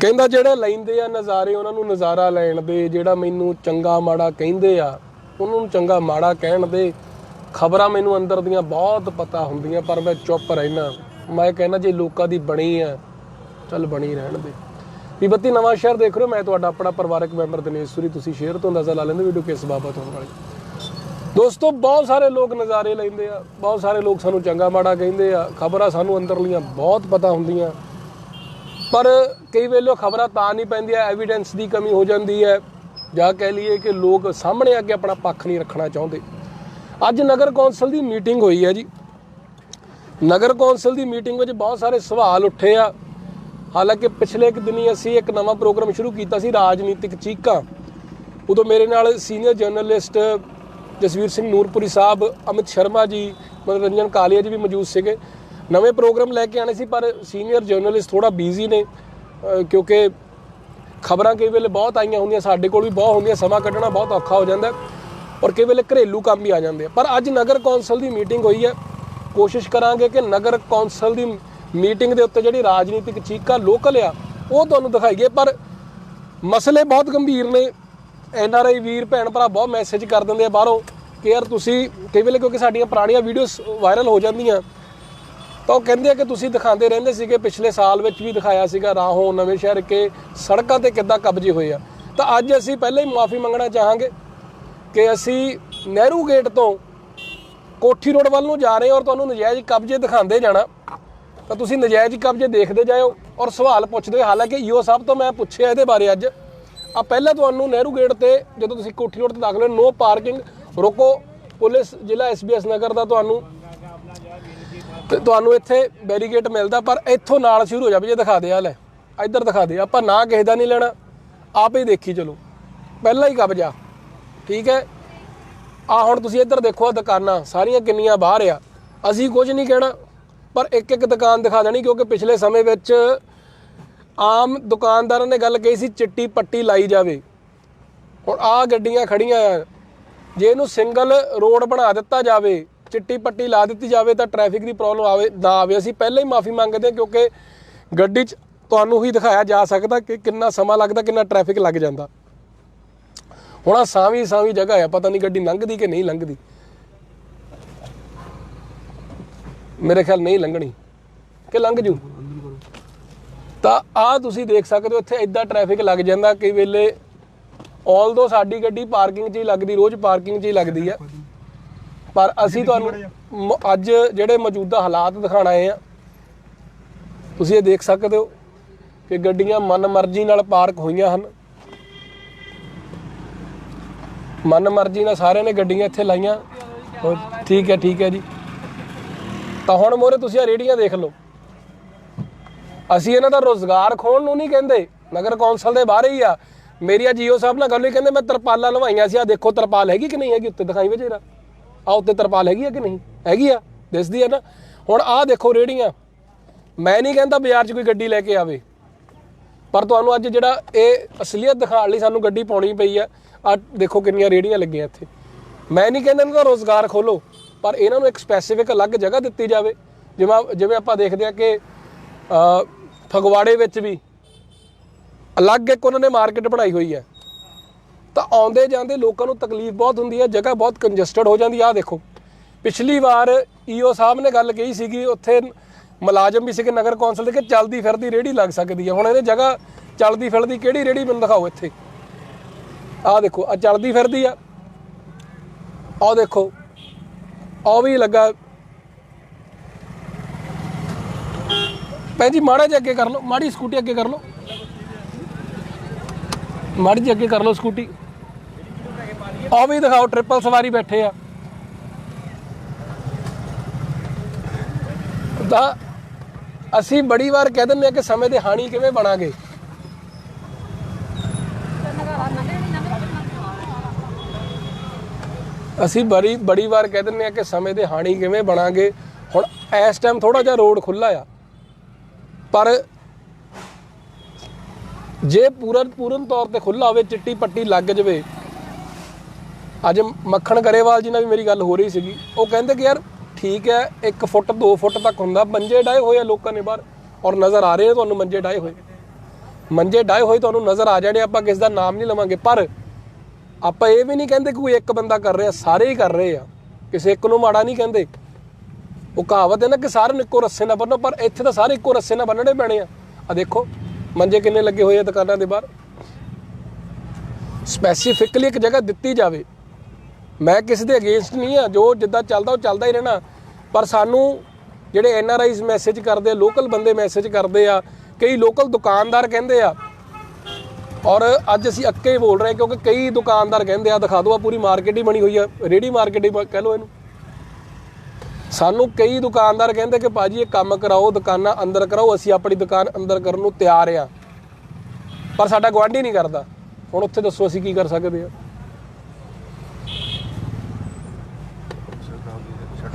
ਕਹਿੰਦਾ ਜਿਹੜੇ ਲੈਂਦੇ ਆ ਨਜ਼ਾਰੇ, ਉਹਨਾਂ ਨੂੰ ਨਜ਼ਾਰਾ ਲੈਣ ਦੇ, ਜਿਹੜਾ ਮੈਨੂੰ ਚੰਗਾ ਮਾੜਾ ਕਹਿੰਦੇ ਆ, ਉਹਨਾਂ ਨੂੰ ਚੰਗਾ ਮਾੜਾ ਕਹਿਣ ਦੇ ਖਬਰਾਂ ਮੈਨੂੰ ਅੰਦਰ ਦੀਆਂ ਬਹੁਤ ਪਤਾ ਹੁੰਦੀਆਂ, ਪਰ ਮੈਂ ਚੁੱਪ ਰਹਿਣਾ ਮੈਂ ਕਹਿੰਦਾ ਜੇ ਲੋਕਾਂ ਦੀ ਬਣੀ ਆ, ਚੱਲ ਬਣੀ ਰਹਿਣ ਦੇ। ਵੀ ਬੱਤੀ ਨਵਾਂ ਸ਼ਹਿਰ ਦੇਖ ਰਹੇ ਹੋ, ਮੈਂ ਤੁਹਾਡਾ ਆਪਣਾ ਪਰਿਵਾਰਕ ਮੈਂਬਰ ਦਿਨੇਸ਼ ਸੂਰੀ, ਤੁਸੀਂ ਸ਼ੇਅਰ ਤੋਂ ਅੰਦਾਜ਼ਾ ਲਾ ਲੈਂਦੇ ਵੀਡੀਓ ਕਿਸ ਬਾਬਤ ਹੋਣ ਵਾਲੀ। ਦੋਸਤੋ, ਬਹੁਤ ਸਾਰੇ ਲੋਕ ਨਜ਼ਾਰੇ ਲੈਂਦੇ ਆ, ਬਹੁਤ ਸਾਰੇ ਲੋਕ ਸਾਨੂੰ ਚੰਗਾ ਮਾੜਾ ਕਹਿੰਦੇ ਆ, ਖਬਰਾਂ ਸਾਨੂੰ ਅੰਦਰਲੀਆਂ ਬਹੁਤ ਪਤਾ ਹੁੰਦੀਆਂ। ਪਰ ਕਈ ਵੇਲੇ ਖਬਰਾਂ ਤਾਂ ਨਹੀਂ ਪੈਂਦੀਆਂ ਐਵੀਡੈਂਸ ਦੀ ਕਮੀ ਹੋ ਜਾਂਦੀ ਹੈ। ਜਾਂ ਕਹਿ ਲਈਏ ਕਿ ਲੋਕ ਸਾਹਮਣੇ ਆ ਕੇ ਆਪਣਾ ਪੱਖ ਨਹੀਂ ਰੱਖਣਾ ਚਾਹੁੰਦੇ। ਅੱਜ ਨਗਰ ਕੌਂਸਲ ਦੀ ਮੀਟਿੰਗ ਹੋਈ ਹੈ ਜੀ। ਨਗਰ ਕੌਂਸਲ ਦੀ ਮੀਟਿੰਗ ਵਿੱਚ ਬਹੁਤ ਸਾਰੇ ਸਵਾਲ ਉੱਠੇ ਆ। ਹਾਲਾਂਕਿ ਪਿਛਲੇ ਇੱਕ ਦਿਨੀ ਅਸੀਂ ਇੱਕ ਨਵਾਂ ਪ੍ਰੋਗਰਾਮ ਸ਼ੁਰੂ ਕੀਤਾ ਸੀ, ਰਾਜਨੀਤਿਕ ਚੀਕਾਂ। ਉਦੋਂ ਮੇਰੇ ਨਾਲ ਸੀਨੀਅਰ ਜਰਨਲਿਸਟ ਜਸਵੀਰ ਸਿੰਘ ਨੂਰਪੁਰੀ ਸਾਹਿਬ, ਅਮਿਤ ਸ਼ਰਮਾ ਜੀ, ਮਨੋਰੰਜਨ ਕਾਲੀਆ ਜੀ ਵੀ ਮੌਜੂਦ ਸੀਗੇ। ਨਵੇਂ ਪ੍ਰੋਗਰਾਮ ਲੈ ਕੇ ਆਣੇ ਸੀ, ਪਰ ਸੀਨੀਅਰ ਜਰਨਲਿਸਟ ਥੋੜਾ ਬਿਜ਼ੀ ਨੇ ਕਿਉਂਕਿ ਖਬਰਾਂ ਕਈ ਵੇਲੇ ਬਹੁਤ ਆਈਆਂ ਹੁੰਦੀਆਂ, ਸਾਡੇ ਕੋਲ ਵੀ ਬਹੁਤ ਹੁੰਦੀਆਂ, ਸਮਾਂ ਕੱਢਣਾ ਬਹੁਤ ਔਖਾ ਹੋ ਜਾਂਦਾ ਔਰ ਕਈ ਵੇਲੇ ਘਰੇਲੂ ਕੰਮ ਵੀ ਆ ਜਾਂਦੇ ਆ। ਪਰ ਅੱਜ ਨਗਰ ਕੌਂਸਲ ਦੀ ਮੀਟਿੰਗ ਹੋਈ ਹੈ। ਕੋਸ਼ਿਸ਼ ਕਰਾਂਗੇ ਕਿ ਨਗਰ ਕੌਂਸਲ ਦੀ ਮੀਟਿੰਗ ਦੇ ਉੱਤੇ ਜਿਹੜੀ ਰਾਜਨੀਤਿਕ ਚੀਕਾਂ ਲੋਕਲ ਆ, ਉਹ ਤੁਹਾਨੂੰ ਦਿਖਾਈਏ। ਪਰ ਮਸਲੇ ਬਹੁਤ ਗੰਭੀਰ ਨੇ। ਐਨ ਆਰ ਆਈ ਵੀਰ, ਭੈਣ ਭਰਾ ਬਹੁਤ ਮੈਸੇਜ ਕਰ ਦਿੰਦੇ ਆ ਬਾਹਰੋਂ ਕਿ ਯਾਰ ਤੁਸੀਂ ਕਈ ਵੇਲੇ ਕਿਉਂਕਿ ਸਾਡੀਆਂ ਪੁਰਾਣੀਆਂ ਵੀਡੀਓਜ਼ ਵਾਇਰਲ ਹੋ ਜਾਂਦੀਆਂ ਤਾਂ ਉਹ ਕਹਿੰਦੇ ਆ ਕਿ ਤੁਸੀਂ ਦਿਖਾਉਂਦੇ ਰਹਿੰਦੇ ਸੀਗੇ, ਪਿਛਲੇ ਸਾਲ ਵਿੱਚ ਵੀ ਦਿਖਾਇਆ ਸੀਗਾ ਰਾਹੋਂ ਨਵੇਂ ਸ਼ਹਿਰ ਕੇ ਸੜਕਾਂ ਤੇ ਕਿੱਦਾਂ ਕਬਜ਼ੇ ਹੋਏ ਆ। ਤਾਂ ਅੱਜ ਅਸੀਂ ਪਹਿਲਾਂ ਹੀ ਮਾਫੀ ਮੰਗਣਾ ਚਾਹਾਂਗੇ ਕਿ ਅਸੀਂ ਨਹਿਰੂ ਗੇਟ ਤੋਂ ਕੋਠੀ ਰੋਡ ਵੱਲ ਨੂੰ ਜਾ ਰਹੇ ਔਰ ਤੁਹਾਨੂੰ ਨਜਾਇਜ਼ ਕਬਜ਼ੇ ਦਿਖਾਉਂਦੇ ਜਾਣਾ। ਤਾਂ ਤੁਸੀਂ ਨਜਾਇਜ਼ ਕਬਜ਼ੇ ਦੇਖਦੇ ਜਾਇਓ ਔਰ ਸਵਾਲ ਪੁੱਛਦੇ ਹੋਏ ਹਾਲਾਂਕਿ ਈਓ ਸਾਹਿਬ ਤੋਂ ਮੈਂ ਪੁੱਛਿਆ ਇਹਦੇ ਬਾਰੇ ਅੱਜ। ਆ ਪਹਿਲਾਂ ਤੁਹਾਨੂੰ ਨਹਿਰੂ ਗੇਟ ਤੇ ਜਦੋਂ ਤੁਸੀਂ ਕੋਠੀ ਰੋਡ ਤੇ ਦਾਖਲ ਹੋ ਨੋ ਪਾਰਕਿੰਗ ਰੋਕੋ। ਪੁਲਿਸ, ਜ਼ਿਲ੍ਹਾ ਐਸਬੀਐਸ ਨਗਰ ਦਾ ਤੁਹਾਨੂੰ ਤੇ ਤੁਹਾਨੂੰ ਇੱਥੇ ਬੈਰੀਗੇਟ ਮਿਲਦਾ, ਪਰ ਇੱਥੋਂ ਨਾਲ ਸ਼ੁਰੂ ਹੋ ਜਾਵੇ ਜੇ ਦਿਖਾ ਦੇ ਆ ਲੈ, ਇੱਧਰ ਦਿਖਾ ਦੇ, ਆਪਾਂ ਨਾ ਕਿਸੇ ਦਾ ਨਹੀਂ ਲੈਣਾ, ਆਪ ਹੀ ਦੇਖੀ ਚਲੋ, ਪਹਿਲਾਂ ਹੀ ਕਬਜ਼ਾ, ਠੀਕ ਹੈ? ਆ ਹੁਣ ਤੁਸੀਂ ਇੱਧਰ ਦੇਖੋ, ਆਹ ਦੁਕਾਨਾਂ, ਸਾਰੀਆਂ ਕਿੰਨੀਆਂ ਬਾਹਰ ਆ, ਅਸੀਂ ਕੁਝ ਨਹੀਂ ਕਹਿਣਾ, ਪਰ ਇੱਕ ਇੱਕ ਦੁਕਾਨ ਦਿਖਾ ਦੇਣੀ, ਕਿਉਂਕਿ ਪਿਛਲੇ ਸਮੇਂ ਵਿੱਚ ਆਮ ਦੁਕਾਨਦਾਰਾਂ ਨੇ ਗੱਲ ਕਹੀ ਸੀ, ਚਿੱਟੀ ਪੱਟੀ ਲਾਈ ਜਾਵੇ। ਹੁਣ ਆ ਗੱਡੀਆਂ ਖੜੀਆਂ ਆ, ਜੇ ਇਹਨੂੰ ਸਿੰਗਲ ਰੋਡ ਬਣਾ ਦਿੱਤਾ ਜਾਵੇ ਚਿੱਟੀ ਪੱਟੀ ਲਾ ਦਿੱਤੀ ਜਾਵੇ ਤਾਂ ਟ੍ਰੈਫਿਕ ਦੀ ਪ੍ਰੋਬਲਮ ਆਵੇ, ਨਾ ਆਵੇ। ਅਸੀਂ ਪਹਿਲਾਂ ਹੀ ਮਾਫੀ ਮੰਗਦੇ ਹਾਂ ਕਿਉਂਕਿ ਗੱਡੀ 'ਚ ਤੁਹਾਨੂੰ ਹੀ ਦਿਖਾਇਆ ਜਾ ਸਕਦਾ ਕਿ ਕਿੰਨਾ ਸਮਾਂ ਲੱਗਦਾ, ਕਿੰਨਾ ਟ੍ਰੈਫਿਕ ਲੱਗ ਜਾਂਦਾ। ਹੁਣ ਆ ਸਾਵੀਂ ਸਾਵੀਂ ਜਗ੍ਹਾ ਆ, ਪਤਾ ਨਹੀਂ ਗੱਡੀ ਲੰਘਦੀ ਕਿ ਨਹੀਂ ਲੰਘਦੀ। ਮੇਰੇ ਖਿਆਲ ਨਹੀਂ ਲੰਘਣੀ। ਕਿ ਲੰਘ ਜੂ? ਤਾਂ ਆ ਤੁਸੀਂ ਦੇਖ ਸਕਦੇ ਹੋ, ਇੱਥੇ ਇਦਾਂ ਟ੍ਰੈਫਿਕ ਲੱਗ ਜਾਂਦਾ ਕਈ ਵੇਲੇ ਆਲਦੋ ਸਾਡੀ ਗੱਡੀ ਪਾਰਕਿੰਗ 'ਚ ਹੀ ਲੱਗਦੀ, ਰੋਜ਼ ਪਾਰਕਿੰਗ 'ਚ ਹੀ ਲੱਗਦੀ ਆ ਪਰ ਅਸੀਂ ਤੁਹਾਨੂੰ ਮ- ਅੱਜ ਜਿਹੜੇ ਮੌਜੂਦਾ ਹਾਲਾਤ ਦਿਖਾਣ ਆਏ ਆ ਤੁਸੀਂ ਇਹ ਦੇਖ ਸਕਦੇ ਹੋ ਕਿ ਗੱਡੀਆਂ ਮਨਮਰਜ਼ੀ ਨਾਲ ਪਾਰਕ ਹੋਈਆਂ ਹਨ। ਮਨਮਰਜ਼ੀ ਨਾਲ ਸਾਰਿਆਂ ਨੇ ਗੱਡੀਆਂ ਇੱਥੇ ਲਾਈਆਂ। ਹੋਰ ਠੀਕ ਹੈ ਠੀਕ ਹੈ ਜੀ। ਤਾਂ ਹੁਣ ਮੋਰੇ ਤੁਸੀਂ ਆ ਰੇੜੀਆਂ ਦੇਖ ਲਓ। ਅਸੀਂ ਇਹਨਾਂ ਦਾ ਰੋਜ਼ਗਾਰ ਖੋਣ ਨੂੰ ਨਹੀਂ ਕਹਿੰਦੇ। ਨਗਰ ਕੌਂਸਲ ਦੇ ਬਾਹਰ ਹੀ ਆ। ਮੇਰੀ ਆ ਜੀਓ ਸਾਹਿਬ ਨਾਲ ਗੱਲ ਹੋਈ ਕਹਿੰਦੇ ਮੈਂ ਤਰਪਾਲਾਂ ਲਵਾਈਆਂ ਸੀ। ਆ ਦੇਖੋ ਤਰਪਾਲ ਹੈਗੀ ਕਿ ਨਹੀਂ ਹੈਗੀ ਉੱਤੇ ਦਿਖਾਈ ਵੇ ਜਰਾ। ਆ ਉੱਤੇ ਤਰਪਾਲ ਹੈਗੀ ਆ ਕਿ ਨਹੀਂ? ਹੈਗੀ ਆ, ਦਿਸਦੀ ਆ ਨਾ। ਹੁਣ ਆਹ ਦੇਖੋ ਰੇੜੀਆਂ ਮੈਂ ਨਹੀਂ ਕਹਿੰਦਾ ਬਾਜ਼ਾਰ 'ਚ ਕੋਈ ਗੱਡੀ ਲੈ ਕੇ ਆਵੇ। ਪਰ ਤੁਹਾਨੂੰ ਅੱਜ ਜਿਹੜਾ ਇਹ ਅਸਲੀਅਤ ਦਿਖਾਉਣ ਲਈ ਸਾਨੂੰ ਗੱਡੀ ਪਾਉਣੀ ਪਈ ਆ ਆ ਦੇਖੋ ਕਿੰਨੀਆਂ ਰੇੜੀਆਂ ਲੱਗੀਆਂ ਇੱਥੇ। ਮੈਂ ਨਹੀਂ ਕਹਿੰਦਾ ਇਹਨਾਂ ਦਾ ਰੋਜ਼ਗਾਰ ਖੋਲੋ ਪਰ ਇਹਨਾਂ ਨੂੰ ਇੱਕ ਸਪੈਸੀਫਿਕ ਅਲੱਗ ਜਗ੍ਹਾ ਦਿੱਤੀ ਜਾਵੇ। ਜਿਵੇਂ ਜਿਵੇਂ ਆਪਾਂ ਦੇਖਦੇ ਆ ਕਿ ਫਗਵਾੜੇ ਵਿੱਚ ਵੀ ਅਲੱਗ ਇੱਕ ਉਹਨਾਂ ਨੇ ਮਾਰਕੀਟ ਬਣਾਈ ਹੋਈ ਹੈ ਤਾਂ ਆਉਂਦੇ ਜਾਂਦੇ ਲੋਕਾਂ ਨੂੰ ਤਕਲੀਫ ਬਹੁਤ ਹੁੰਦੀ ਹੈ, ਜਗ੍ਹਾ ਬਹੁਤ ਕੰਜਸਟਡ ਹੋ ਜਾਂਦੀ ਆ ਆਹ ਦੇਖੋ, ਪਿਛਲੀ ਵਾਰ ਈਓ ਸਾਹਿਬ ਨੇ ਗੱਲ ਕਹੀ ਸੀਗੀ, ਉੱਥੇ ਮੁਲਾਜ਼ਮ ਵੀ ਸੀਗੇ ਨਗਰ ਕੌਂਸਲ ਦੇ, ਕਿ ਚਲਦੀ ਫਿਰਦੀ ਰੇੜੀ ਲੱਗ ਸਕਦੀ ਹੈ। ਹੁਣ ਇਹਦੇ ਜਗ੍ਹਾ ਚਲਦੀ ਫਿਰਦੀ ਕਿਹੜੀ ਰੇੜੀ ਮੈਨੂੰ ਦਿਖਾਓ ਇੱਥੇ। ਆਹ ਦੇਖੋ ਆ ਚਲਦੀ ਫਿਰਦੀ ਆ। ਆਹ ਦੇਖੋ, ਆਹ ਵੀ ਲੱਗਾ। ਭੈਣ ਜੀ, ਮਾੜਾ ਜਿਹਾ ਅੱਗੇ ਕਰ ਲਓ, ਮਾੜੀ ਸਕੂਟੀ ਅੱਗੇ ਕਰ ਲਓ। ਮਾੜੀ ਜਿਹੀ ਅੱਗੇ ਕਰ ਲਓ ਸਕੂਟੀ। ਆਹ ਵੀ ਦਿਖਾਓ ਟ੍ਰਿਪਲ ਸਵਾਰੀ ਬੈਠੇ ਆ। ਤਾਂ ਅਸੀਂ ਬੜੀ ਵਾਰ ਕਹਿ ਦਿੰਦੇ ਆ ਕਿ ਸਮੇਂ ਦੇ ਹਾਣੀ ਕਿਵੇਂ ਬਣਾਂਗੇ। ਅਸੀਂ ਬੜੀ ਬੜੀ ਵਾਰ ਕਹਿ ਦਿੰਦੇ ਆ ਕਿ ਸਮੇਂ ਦੇ ਹਾਣੀ ਕਿਵੇਂ ਬਣਾਂਗੇ। ਹੁਣ ਇਸ ਟਾਈਮ ਥੋੜਾ ਜਿਹਾ ਰੋਡ ਖੁੱਲਾ ਆ। ਪਰ ਜੇ ਪੂਰਨ ਪੂਰਨ ਤੌਰ ਤੇ ਖੁੱਲਾ ਹੋਵੇ, ਚਿੱਟੀ ਪੱਟੀ ਲੱਗ ਜਵੇ। ਅੱਜ ਮੱਖਣ ਗਰੇਵਾਲ ਜੀ ਨਾਲ ਵੀ ਮੇਰੀ ਗੱਲ ਹੋ ਰਹੀ ਸੀਗੀ। ਉਹ ਕਹਿੰਦੇ ਕਿ ਯਾਰ ਠੀਕ ਹੈ 1 ਫੁੱਟ 2 ਫੁੱਟ ਤੱਕ ਹੁੰਦਾ, ਮੰਜੇ ਡਾਏ ਹੋਏ ਆ ਲੋਕਾਂ ਨੇ ਬਾਹਰ ਔਰ ਨਜ਼ਰ ਆ ਰਹੇ ਆ ਤੁਹਾਨੂੰ ਮੰਜੇ ਡਾਏ ਹੋਏ। ਮੰਜੇ ਡਾਏ ਹੋਏ ਤੁਹਾਨੂੰ ਨਜ਼ਰ ਆ ਜਾਣੇ, ਆਪਾਂ ਕਿਸ ਦਾ ਨਾਮ ਨਹੀਂ ਲਵਾਂਗੇ। ਪਰ ਆਪਾਂ ਇਹ ਵੀ ਨਹੀਂ ਕਹਿੰਦੇ ਕਿ ਕੋਈ ਇੱਕ ਬੰਦਾ ਕਰ ਰਿਹਾ, ਸਾਰੇ ਹੀ ਕਰ ਰਹੇ ਆ। ਕਿਸੇ ਇੱਕ ਨੂੰ ਮਾੜਾ ਨਹੀਂ ਕਹਿੰਦੇ। ਉਹ ਕਹਾਵਤ ਹੈ ਨਾ ਕਿ ਸਾਰੇ ਨੂੰ ਇੱਕੋ ਰੱਸੇ ਨਾਲ ਬੰਨੋ, ਪਰ ਇੱਥੇ ਤਾਂ ਸਾਰੇ ਇੱਕੋ ਰੱਸੇ ਨਾਲ ਬੰਨਣੇ ਪੈਣੇ ਆ। ਆ ਦੇਖੋ ਮੰਜੇ ਕਿੰਨੇ ਲੱਗੇ ਹੋਏ ਆ ਦੁਕਾਨਾਂ ਦੇ ਬਾਹਰ? ਸਪੈਸੀਫਿਕਲੀ ਇੱਕ ਜਗ੍ਹਾ ਦਿੱਤੀ ਜਾਵੇ। ਮੈਂ ਕਿਸੇ ਦੇ ਅਗੇਂਸਟ ਨਹੀਂ ਆ। ਜੋ ਜਿੱਦਾਂ ਚੱਲਦਾ, ਉਹ ਚੱਲਦਾ ਹੀ ਰਹਿਣਾ। ਪਰ ਸਾਨੂੰ ਜਿਹੜੇ ਐਨ ਆਰ ਆਈਜ਼ ਮੈਸੇਜ ਕਰਦੇ ਆ ਲੋਕਲ ਬੰਦੇ ਮੈਸੇਜ ਕਰਦੇ ਆ, ਕਈ ਲੋਕਲ ਦੁਕਾਨਦਾਰ ਕਹਿੰਦੇ ਆ। ਔਰ ਅੱਜ ਅਸੀਂ ਅੱਕੇ ਹੀ ਬੋਲ ਰਹੇ ਹਾਂ ਕਿਉਂਕਿ ਕਈ ਦੁਕਾਨਦਾਰ ਕਹਿੰਦੇ ਆ ਦਿਖਾ ਦਿਓ ਆ ਪੂਰੀ ਮਾਰਕੀਟ ਹੀ ਬਣੀ ਹੋਈ ਆ। ਰੇੜੀ ਮਾਰਕੀਟ ਹੀ ਬ- ਕਹਿ ਲਓ ਇਹਨੂੰ। ਸਾਨੂੰ ਕਈ ਦੁਕਾਨਦਾਰ ਕਹਿੰਦੇ ਕਿ ਭਾਜੀ ਇਹ ਕੰਮ ਕਰਾਓ ਦੁਕਾਨਾਂ ਅੰਦਰ ਕਰਾਓ ਅਸੀਂ ਆਪਣੀ ਦੁਕਾਨ ਅੰਦਰ ਕਰਨ ਨੂੰ ਤਿਆਰ ਆ ਪਰ ਸਾਡਾ ਗਵਾਂਢੀ ਨਹੀਂ ਕਰਦਾ ਹੁਣ ਉੱਥੇ ਦੱਸੋ ਅਸੀਂ ਕੀ ਕਰ ਸਕਦੇ ਆ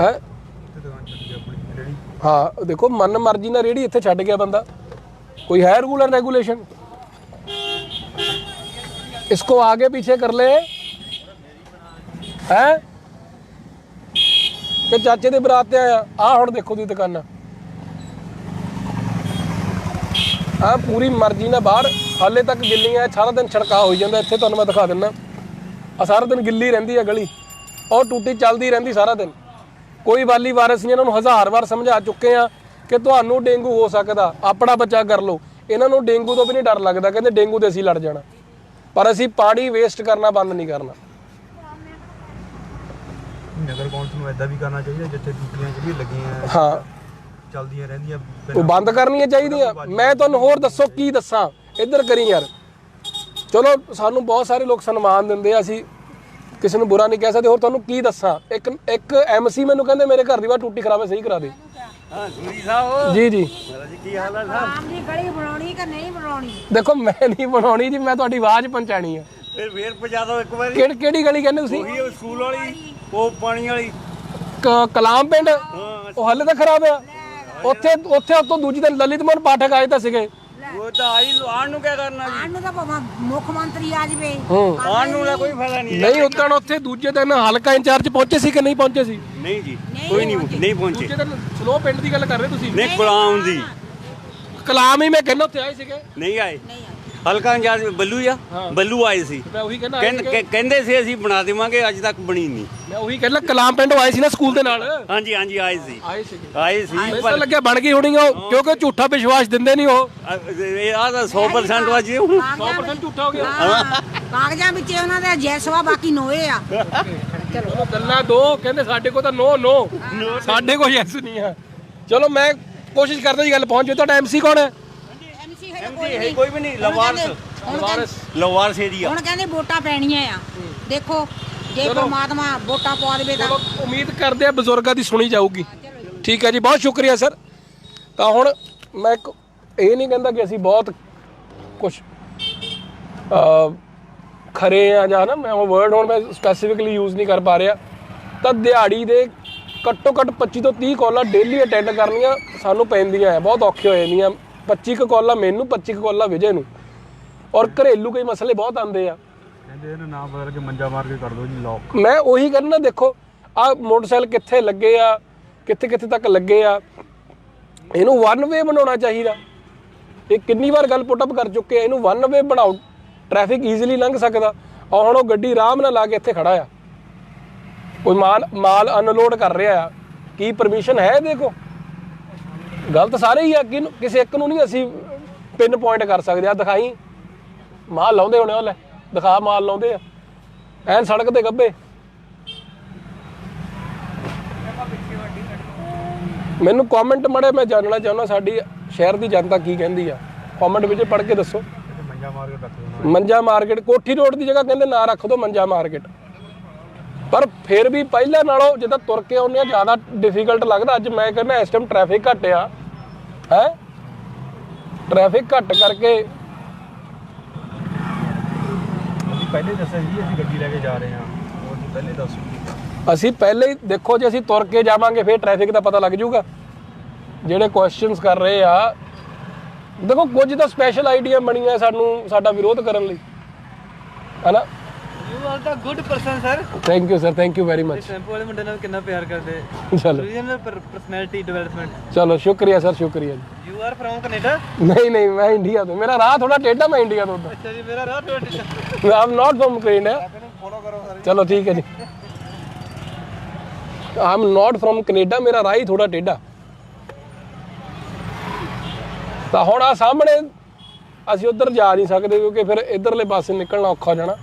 ਹੈ ਹਾਂ ਦੇਖੋ ਮਨ ਮਰਜ਼ੀ ਨਾਲ ਰੇੜੀ ਇੱਥੇ ਛੱਡ ਗਿਆ ਬੰਦਾ कोई है रूल एंड रेगुलेशन इसको आगे पीछे कर ले ਹੈ ਕਿ ਚਾਚੇ ਦੇ ਬਰਾਤ ਤੇ ਆਇਆ। ਆ ਹੁਣ ਦੇਖੋ ਦੀ ਦੁਕਾਨਾਂ। ਆ ਪੂਰੀ ਮਰਜ਼ੀ ਨਾਲ ਬਾਹਰ। ਹਾਲੇ ਤੱਕ ਗਿੱਲੀਆਂ ਸਾਰਾ ਦਿਨ ਛੜਕਾ ਹੋਈ ਜਾਂਦਾ। ਇੱਥੇ ਤੁਹਾਨੂੰ ਮੈਂ ਦਿਖਾ ਦਿੰਦਾ। ਆ ਸਾਰਾ ਦਿਨ ਗਿੱਲੀ ਰਹਿੰਦੀ ਆ ਗਲੀ। ਉਹ ਟੂਟੀ ਚੱਲਦੀ ਰਹਿੰਦੀ ਸਾਰਾ ਦਿਨ। ਕੋਈ ਵਾਲੀ ਵਾਰਸ ਨਹੀਂ, ਇਹਨਾਂ ਨੂੰ ਹਜ਼ਾਰ ਵਾਰ ਸਮਝਾ ਚੁੱਕੇ ਆ ਕਿ ਤੁਹਾਨੂੰ ਡੇਂਗੂ ਹੋ ਸਕਦਾ। ਆਪਣਾ ਬਚਾਅ ਕਰ ਲਓ। ਇਹਨਾਂ ਨੂੰ ਡੇਂਗੂ ਤੋਂ ਵੀ ਨਹੀਂ ਡਰ ਲੱਗਦਾ। ਕਹਿੰਦੇ ਡੇਂਗੂ ਤੇ ਅਸੀਂ ਲੜ ਜਾਣਾ। ਪਰ ਅਸੀਂ ਪਾਣੀ ਵੇਸਟ ਕਰਨਾ, ਬੰਦ ਨਹੀਂ ਕਰਨਾ। ਨਗਰ ਕੌਂਸਲ ਨੂੰ ਐਦਾਂ ਵੀ ਕਰਨਾ ਚਾਹੀਦਾ ਜਿੱਥੇ ਡਿਊਟੀਆਂ ਜਿਹੜੀਆਂ ਲੱਗੀਆਂ ਹਾਂ। ਚੱਲਦੀਆਂ ਰਹਿੰਦੀਆਂ ਉਹ ਬੰਦ ਕਰਨੀਆਂ ਚਾਹੀਦੀਆਂ। ਮੈਂ ਤੁਹਾਨੂੰ ਹੋਰ ਦੱਸੋ ਕੀ ਦੱਸਾਂ। ਇੱਧਰ ਕਰੀ ਯਾਰ। ਚਲੋ ਸਾਨੂੰ ਬਹੁਤ ਸਾਰੇ ਲੋਕ ਸਨਮਾਨ ਦਿੰਦੇ ਆ ਅਸੀਂ ਕਿਸੇ ਨੂੰ ਬੁਰਾ ਨਹੀਂ ਕਹਿ ਸਕਦੇ। ਹੋਰ ਤੁਹਾਨੂੰ ਕੀ ਦੱਸਾਂ? ਇੱਕ ਇੱਕ ਐਮਸੀ ਮੈਨੂੰ ਕਹਿੰਦੇ ਮੇਰੇ ਘਰ ਦੀ ਬਾਹਰ ਟੂਟੀ ਖਰਾਬ ਹੈ ਸਹੀ ਕਰਾ ਦੇ। ਹਾਂ ਸੂਰੀ ਸਾਹਿਬ ਜੀ ਜੀ। ਜੀ ਕੀ ਹਾਲ ਹੈ ਆਮ ਦੀ ਗਲੀ ਬਣਾਉਣੀ ਕਿ ਨਹੀਂ ਬਣਾਉਣੀ? ਦੇਖੋ ਮੈਂ ਨਹੀਂ ਬਣਾਉਣੀ ਜੀ ਮੈਂ ਤੁਹਾਡੀ ਆਵਾਜ਼ ਪਹੁੰਚਾਣੀ ਆ। ਫਿਰ ਫੇਰ ਪਜਾ ਦਿਓ ਇੱਕ ਵਾਰੀ। ਕਿਹੜੀ ਕਿਹੜੀ ਗਲੀ ਕਹਿੰਦੇ ਤੁਸੀਂ? ਉਹੀ ਉਹ ਸਕੂਲ ਵਾਲੀ ਉਹ ਪਾਣੀ ਵਾਲੀ। ਕ- ਕਲਾਮ ਪਿੰਡ? ਹਾਂ ਉਹ ਹੱਲੇ ਤਾਂ ਖਰਾਬ ਆ। ਉੱਥੇ ਉੱਥੇ ਉਤੋਂ ਦੂਜੀ ਦਿਨ ਲਲਿਤ ਮੋਹਨ ਪਾਠਕ ਆਏ ਤਾਂ ਸੀਗੇ। ਉਹ ਤਾਂ ਆਈ ਆਣ ਨੂੰ ਕੀ ਕਰਨਾ ਜੀ? ਆਣ ਨੂੰ ਤਾਂ ਭਾਵੇਂ ਮੁੱਖ ਮੰਤਰੀ ਆ ਜਵੇ। ਹੂੰ। ਆਣ ਨੂੰ ਦਾ ਕੋਈ ਫਾਇਦਾ ਨਹੀਂ। ਨਹੀਂ ਉਦੋਂ ਉੱਥੇ ਦੂਜੇ ਦਿਨ ਹਲਕਾ ਇੰਚਾਰਜ ਪਹੁੰਚੇ ਸੀ ਕਿ ਨਹੀਂ ਪਹੁੰਚੇ ਸੀ? ਨਹੀਂ ਜੀ ਕੋਈ ਨਹੀਂ ਨਹੀਂ ਪਹੁੰਚੇ। ਦੂਜੇ ਦਿਨ ਸਲੋ ਪਿੰਡ ਦੀ ਗੱਲ ਕਰ ਰਹੇ ਤੁਸੀਂ? ਨਹੀਂ ਗੁਲਾਮ ਦੀ। ਕਲਾਮ ਹੀ ਮੈਂ ਕਹਿੰਦਾ ਉੱਥੇ ਆਏ ਸੀਗੇ। ਨਹੀਂ ਆਏ। ਨਹੀਂ ਹਲਕਾ ਇੰਚਾਰਜ ਬੱਲੂ ਆ ਬੱਲੂ ਆਏ ਸੀ। ਮੈਂ ਉਹੀ ਕਹਿੰਦਾ ਸੀ ਅਸੀਂ ਬਣਾ ਦੇਵਾਂਗੇ ਅੱਜ ਤੱਕ ਬਣੀ ਨਹੀਂ। ਮੈਂ ਉਹੀ ਕਹਿੰਦਾ ਕਲਾਮ ਪਿੰਡ ਆਏ ਸੀ ਨਾ ਸਕੂਲ ਦੇ ਨਾਲ। ਹਾਂਜੀ ਹਾਂਜੀ ਆਏ ਸੀ। ਆਏ ਸੀਗੇ ਆਏ ਸੀ ਮੈਨੂੰ ਤਾਂ ਪਰ ਲੱਗਿਆ ਬਣ ਗਈ ਹੋਣੀ ਉਹ ਕਿਉਂਕਿ ਝੂਠਾ ਵਿਸ਼ਵਾਸ ਦਿੰਦੇ ਨਹੀਂ ਉਹ। ਇਹ ਆ ਤਾਂ 100% ਵਾਜੀ ਹੁਣ 100% ਝੂਠਾ ਹੋ ਗਿਆ। ਹਾਂ ਕਾਗਜ਼ਾਂ ਵਿੱਚ ਉਹਨਾਂ ਦੇ ਜੈਸਵਾ ਬਾਕੀ ਨੋਏ ਆ। ਚਲੋ। ਗੱਲਾਂ ਦੋ ਕਹਿੰਦੇ ਸਾਡੇ ਕੋਲ ਤਾਂ ਨੋ ਨੋ। ਸਾਡੇ ਕੋਲ ਯੈਸ ਨਹੀਂ ਆ। ਚਲੋ ਮੈਂ ਕੋਸ਼ਿਸ਼ ਕਰਦਾ ਜੀ ਗੱਲ ਪਹੁੰਚ ਜੇ ਤੁਹਾਡਾ ਐਮਸੀ ਕੌਣ ਹੈ? ਹੈ ਐਮਸੀ ਹੈ ਕੋਈ ਵੀ ਨਹੀਂ ਲਵਾਰਸ। ਕਹਿੰਦੇ ਲਵਾਰਸ। ਏਰੀਆ। ਹੁਣ ਕਹਿੰਦੇ ਵੋਟਾਂ ਪੈਣੀਆਂ ਆ। ਦੇਖੋ ਜੇ। ਪ੍ਰਮਾਤਮਾ ਵੋਟਾਂ ਪਵਾ ਦੇਵੇ ਤਾਂ ਚਲੋ ਉਮੀਦ ਕਰਦੇ ਆ ਬਜ਼ੁਰਗਾਂ ਦੀ ਸੁਣੀ ਜਾਊਗੀ। ਠੀਕ ਹੈ ਜੀ ਬਹੁਤ ਸ਼ੁਕਰੀਆ ਸਰ। ਤਾਂ ਹੁਣ ਮੈਂ ਇੱਕ ਇਹ ਨਹੀਂ ਕਹਿੰਦਾ ਕਿ ਅਸੀਂ ਬਹੁਤ ਕੁਝ ਖਰੇ ਆ ਜਾਂ ਨਾ ਮੈਂ ਉਹ ਵਰਡ ਹੁਣ ਮੈਂ ਸਪੈਸੀਫਿਕਲੀ ਯੂਜ਼ ਨਹੀਂ ਕਰ ਪਾ ਰਿਹਾ। ਤਾਂ ਦਿਹਾੜੀ ਦੇ ਘੱਟੋ ਘੱਟ 25 ਤੋਂ 30 ਕਾਲਾਂ ਡੇਲੀ ਅਟੈਂਡ ਕਰਨੀਆਂ ਸਾਨੂੰ ਪੈਂਦੀਆਂ ਆ ਬਹੁਤ ਔਖੇ ਹੋ ਜਾਂਦੀਆਂ। 25 ਕੁ ਕਾਲਾਂ ਮੈਨੂੰ 25 ਕੁ ਕਾਲਾਂ ਵਿਜੇ ਨੂੰ। ਔਰ ਘਰੇਲੂ ਕਈ ਮਸਲੇ ਬਹੁਤ ਆਉਂਦੇ ਆ। ਕਹਿੰਦੇ ਇਹਨੂੰ ਨਾਮ ਬਦਲ ਕੇ ਮੰਜਾ ਮਾਰ ਕੇ ਕਰ ਦਿਓ ਜੀ ਲੋਕ ਮੈਂ ਉਹੀ ਕਰਨਾ ਦੇਖੋ ਆ ਮੋਟਰਸਾਈਕਲ ਕਿੱਥੇ ਲੱਗੇ ਆ ਕਿੱਥੇ ਕਿੱਥੇ ਤੱਕ ਲੱਗੇ ਆ ਇਹਨੂੰ ਵਨ ਵੇ ਬਣਾਉਣਾ ਚਾਹੀਦਾ। ਇਹ ਕਿੰਨੀ ਵਾਰ ਗੱਲ ਪੁੱਟ ਅਪ ਕਰ ਚੁੱਕੇ ਆ ਇਹਨੂੰ ਵਨ ਵੇ ਬਣਾਓ। ਟ੍ਰੈਫਿਕ ਈਜ਼ੀਲੀ ਲੰਘ ਸਕਦਾ। ਔਰ ਹੁਣ ਉਹ ਗੱਡੀ ਆਰਾਮ ਨਾਲ ਲਾ ਕੇ ਇੱਥੇ ਖੜਾ ਆ। ਕੋਈ ਮਾਲ ਮਾਲ ਅਨਲੋਡ ਕਰ ਰਿਹਾ ਆ। ਕੀ ਪਰਮਿਸ਼ਨ ਹੈ ਦੇਖੋ। ਗਲਤ ਸਾਰੇ ਹੀ ਆ ਕਿਹਨੂੰ ਕਿਸੇ ਇੱਕ ਨੂੰ ਨਹੀਂ ਅਸੀਂ ਪਿੰਨ ਪੁਆਇੰਟ ਕਰ ਸਕਦੇ। ਆ ਦਿਖਾਈ। ਮਾਲ ਲਾਉਂਦੇ ਹੋਣੇ ਉਹ ਲੈ ਦਿਖਾ ਮਾਲ ਲਾਉਂਦੇ ਆ। ਐਨ ਸੜਕ ਤੇ ਗੱਬੇ। ਮੈਨੂੰ ਕਮੈਂਟ ਮੜੇ ਮੈਂ ਜਾਣਨਾ ਚਾਹੁੰਦਾ ਸਾਡੀ ਸ਼ਹਿਰ ਦੀ ਜਨਤਾ ਕੀ ਕਹਿੰਦੀ ਆ। ਕਮੈਂਟ ਵਿੱਚ ਪੜ੍ਹ ਕੇ ਦੱਸੋ। ਰੱਖ ਮੰਜਾ ਮਾਰਕੀਟ ਕੋਠੀ ਰੋਡ ਦੀ ਜਗ੍ਹਾ ਕਹਿੰਦੇ ਨਾ ਰੱਖ ਦੋ ਮੰਜਾ ਮਾਰਕੀਟ। ਪਰ ਫਿਰ ਵੀ ਪਹਿਲਾਂ ਨਾਲੋਂ ਜਿੱਦਾਂ ਤੁਰ ਕੇ ਆਉਂਦੇ ਆ ਜ਼ਿਆਦਾ ਡਿਫਿਕਲਟ ਲੱਗਦਾ। ਅੱਜ ਮੈਂ ਕਹਿੰਦਾ ਇਸ ਟਾਈਮ ਟ੍ਰੈਫਿਕ ਘੱਟ ਆ। ਹੈ? ਟ੍ਰੈਫਿਕ ਘੱਟ ਕਰਕੇ ਅਸੀਂ ਪਹਿਲੇ ਦੱਸਿਆ ਸੀ ਅਸੀਂ ਗੱਡੀ ਲੈ ਕੇ ਜਾ ਰਹੇ ਹਾਂ। ਉਹ ਅਸੀਂ ਪਹਿਲੇ ਦੱਸੋ ਅਸੀਂ ਪਹਿਲੇ ਹੀ ਦੇਖੋ ਜੇ ਅਸੀਂ ਤੁਰ ਕੇ ਜਾਵਾਂਗੇ ਫਿਰ ਟ੍ਰੈਫਿਕ ਦਾ ਪਤਾ ਲੱਗ ਜਾਊਗਾ। ਜਿਹੜੇ ਕੁਐਸਚਨਸ ਕਰ ਰਹੇ ਆ ਦੇਖੋ ਕੁਝ ਤਾਂ ਸਪੈਸ਼ਲ ਆਈਡੀਆ ਬਣੀਆਂ ਸਾਨੂੰ ਸਾਡਾ ਵਿਰੋਧ ਕਰਨ ਲਈ। ਹਨਾ? You are the good person sir thank you sir thank you very much tempo ਵਾਲੇ ਮੁੰਡੇ ਨਾਲ ਕਿੰਨਾ ਪਿਆਰ ਕਰਦੇ। ਚਲੋ। ਰੀਜਨਲ ਪਰਸਨੈਲਿਟੀ ਡਿਵੈਲਪਮੈਂਟ ਚਲੋ ਸ਼ੁਕਰੀਆ ਸਰ ਸ਼ੁਕਰੀਆ ਜੀ। You are from Canada? ਨਹੀਂ ਨਹੀਂ ਮੈਂ ਇੰਡੀਆ ਤੋਂ। ਮੇਰਾ ਰਾਹ ਥੋੜਾ ਟੇਢਾ ਮੈਂ ਇੰਡੀਆ ਤੋਂ ਅੱਛਾ ਜੀ ਮੇਰਾ ਰਾਹ ਤੁਹਾਡੇ am not from Canada follow ਕਰੋ ਸਾਰੇ। ਚਲੋ ਠੀਕ ਹੈ ਜੀ। ਆਮ ਨਾਟ ਫਰਮ ਕੈਨੇਡਾ ਮੇਰਾ ਰਾਹ ਹੀ ਥੋੜਾ ਟੇਢਾ। ਤਾਂ ਹੁਣ ਆ ਸਾਹਮਣੇ ਅਸੀਂ ਉਧਰ ਜਾ ਨਹੀਂ ਸਕਦੇ ਕਿਉਂਕਿ ਫਿਰ ਇਧਰਲੇ ਪਾਸੇ ਨਿਕਲਣਾ ਔਖਾ ਹੋ ਜਾਣਾ।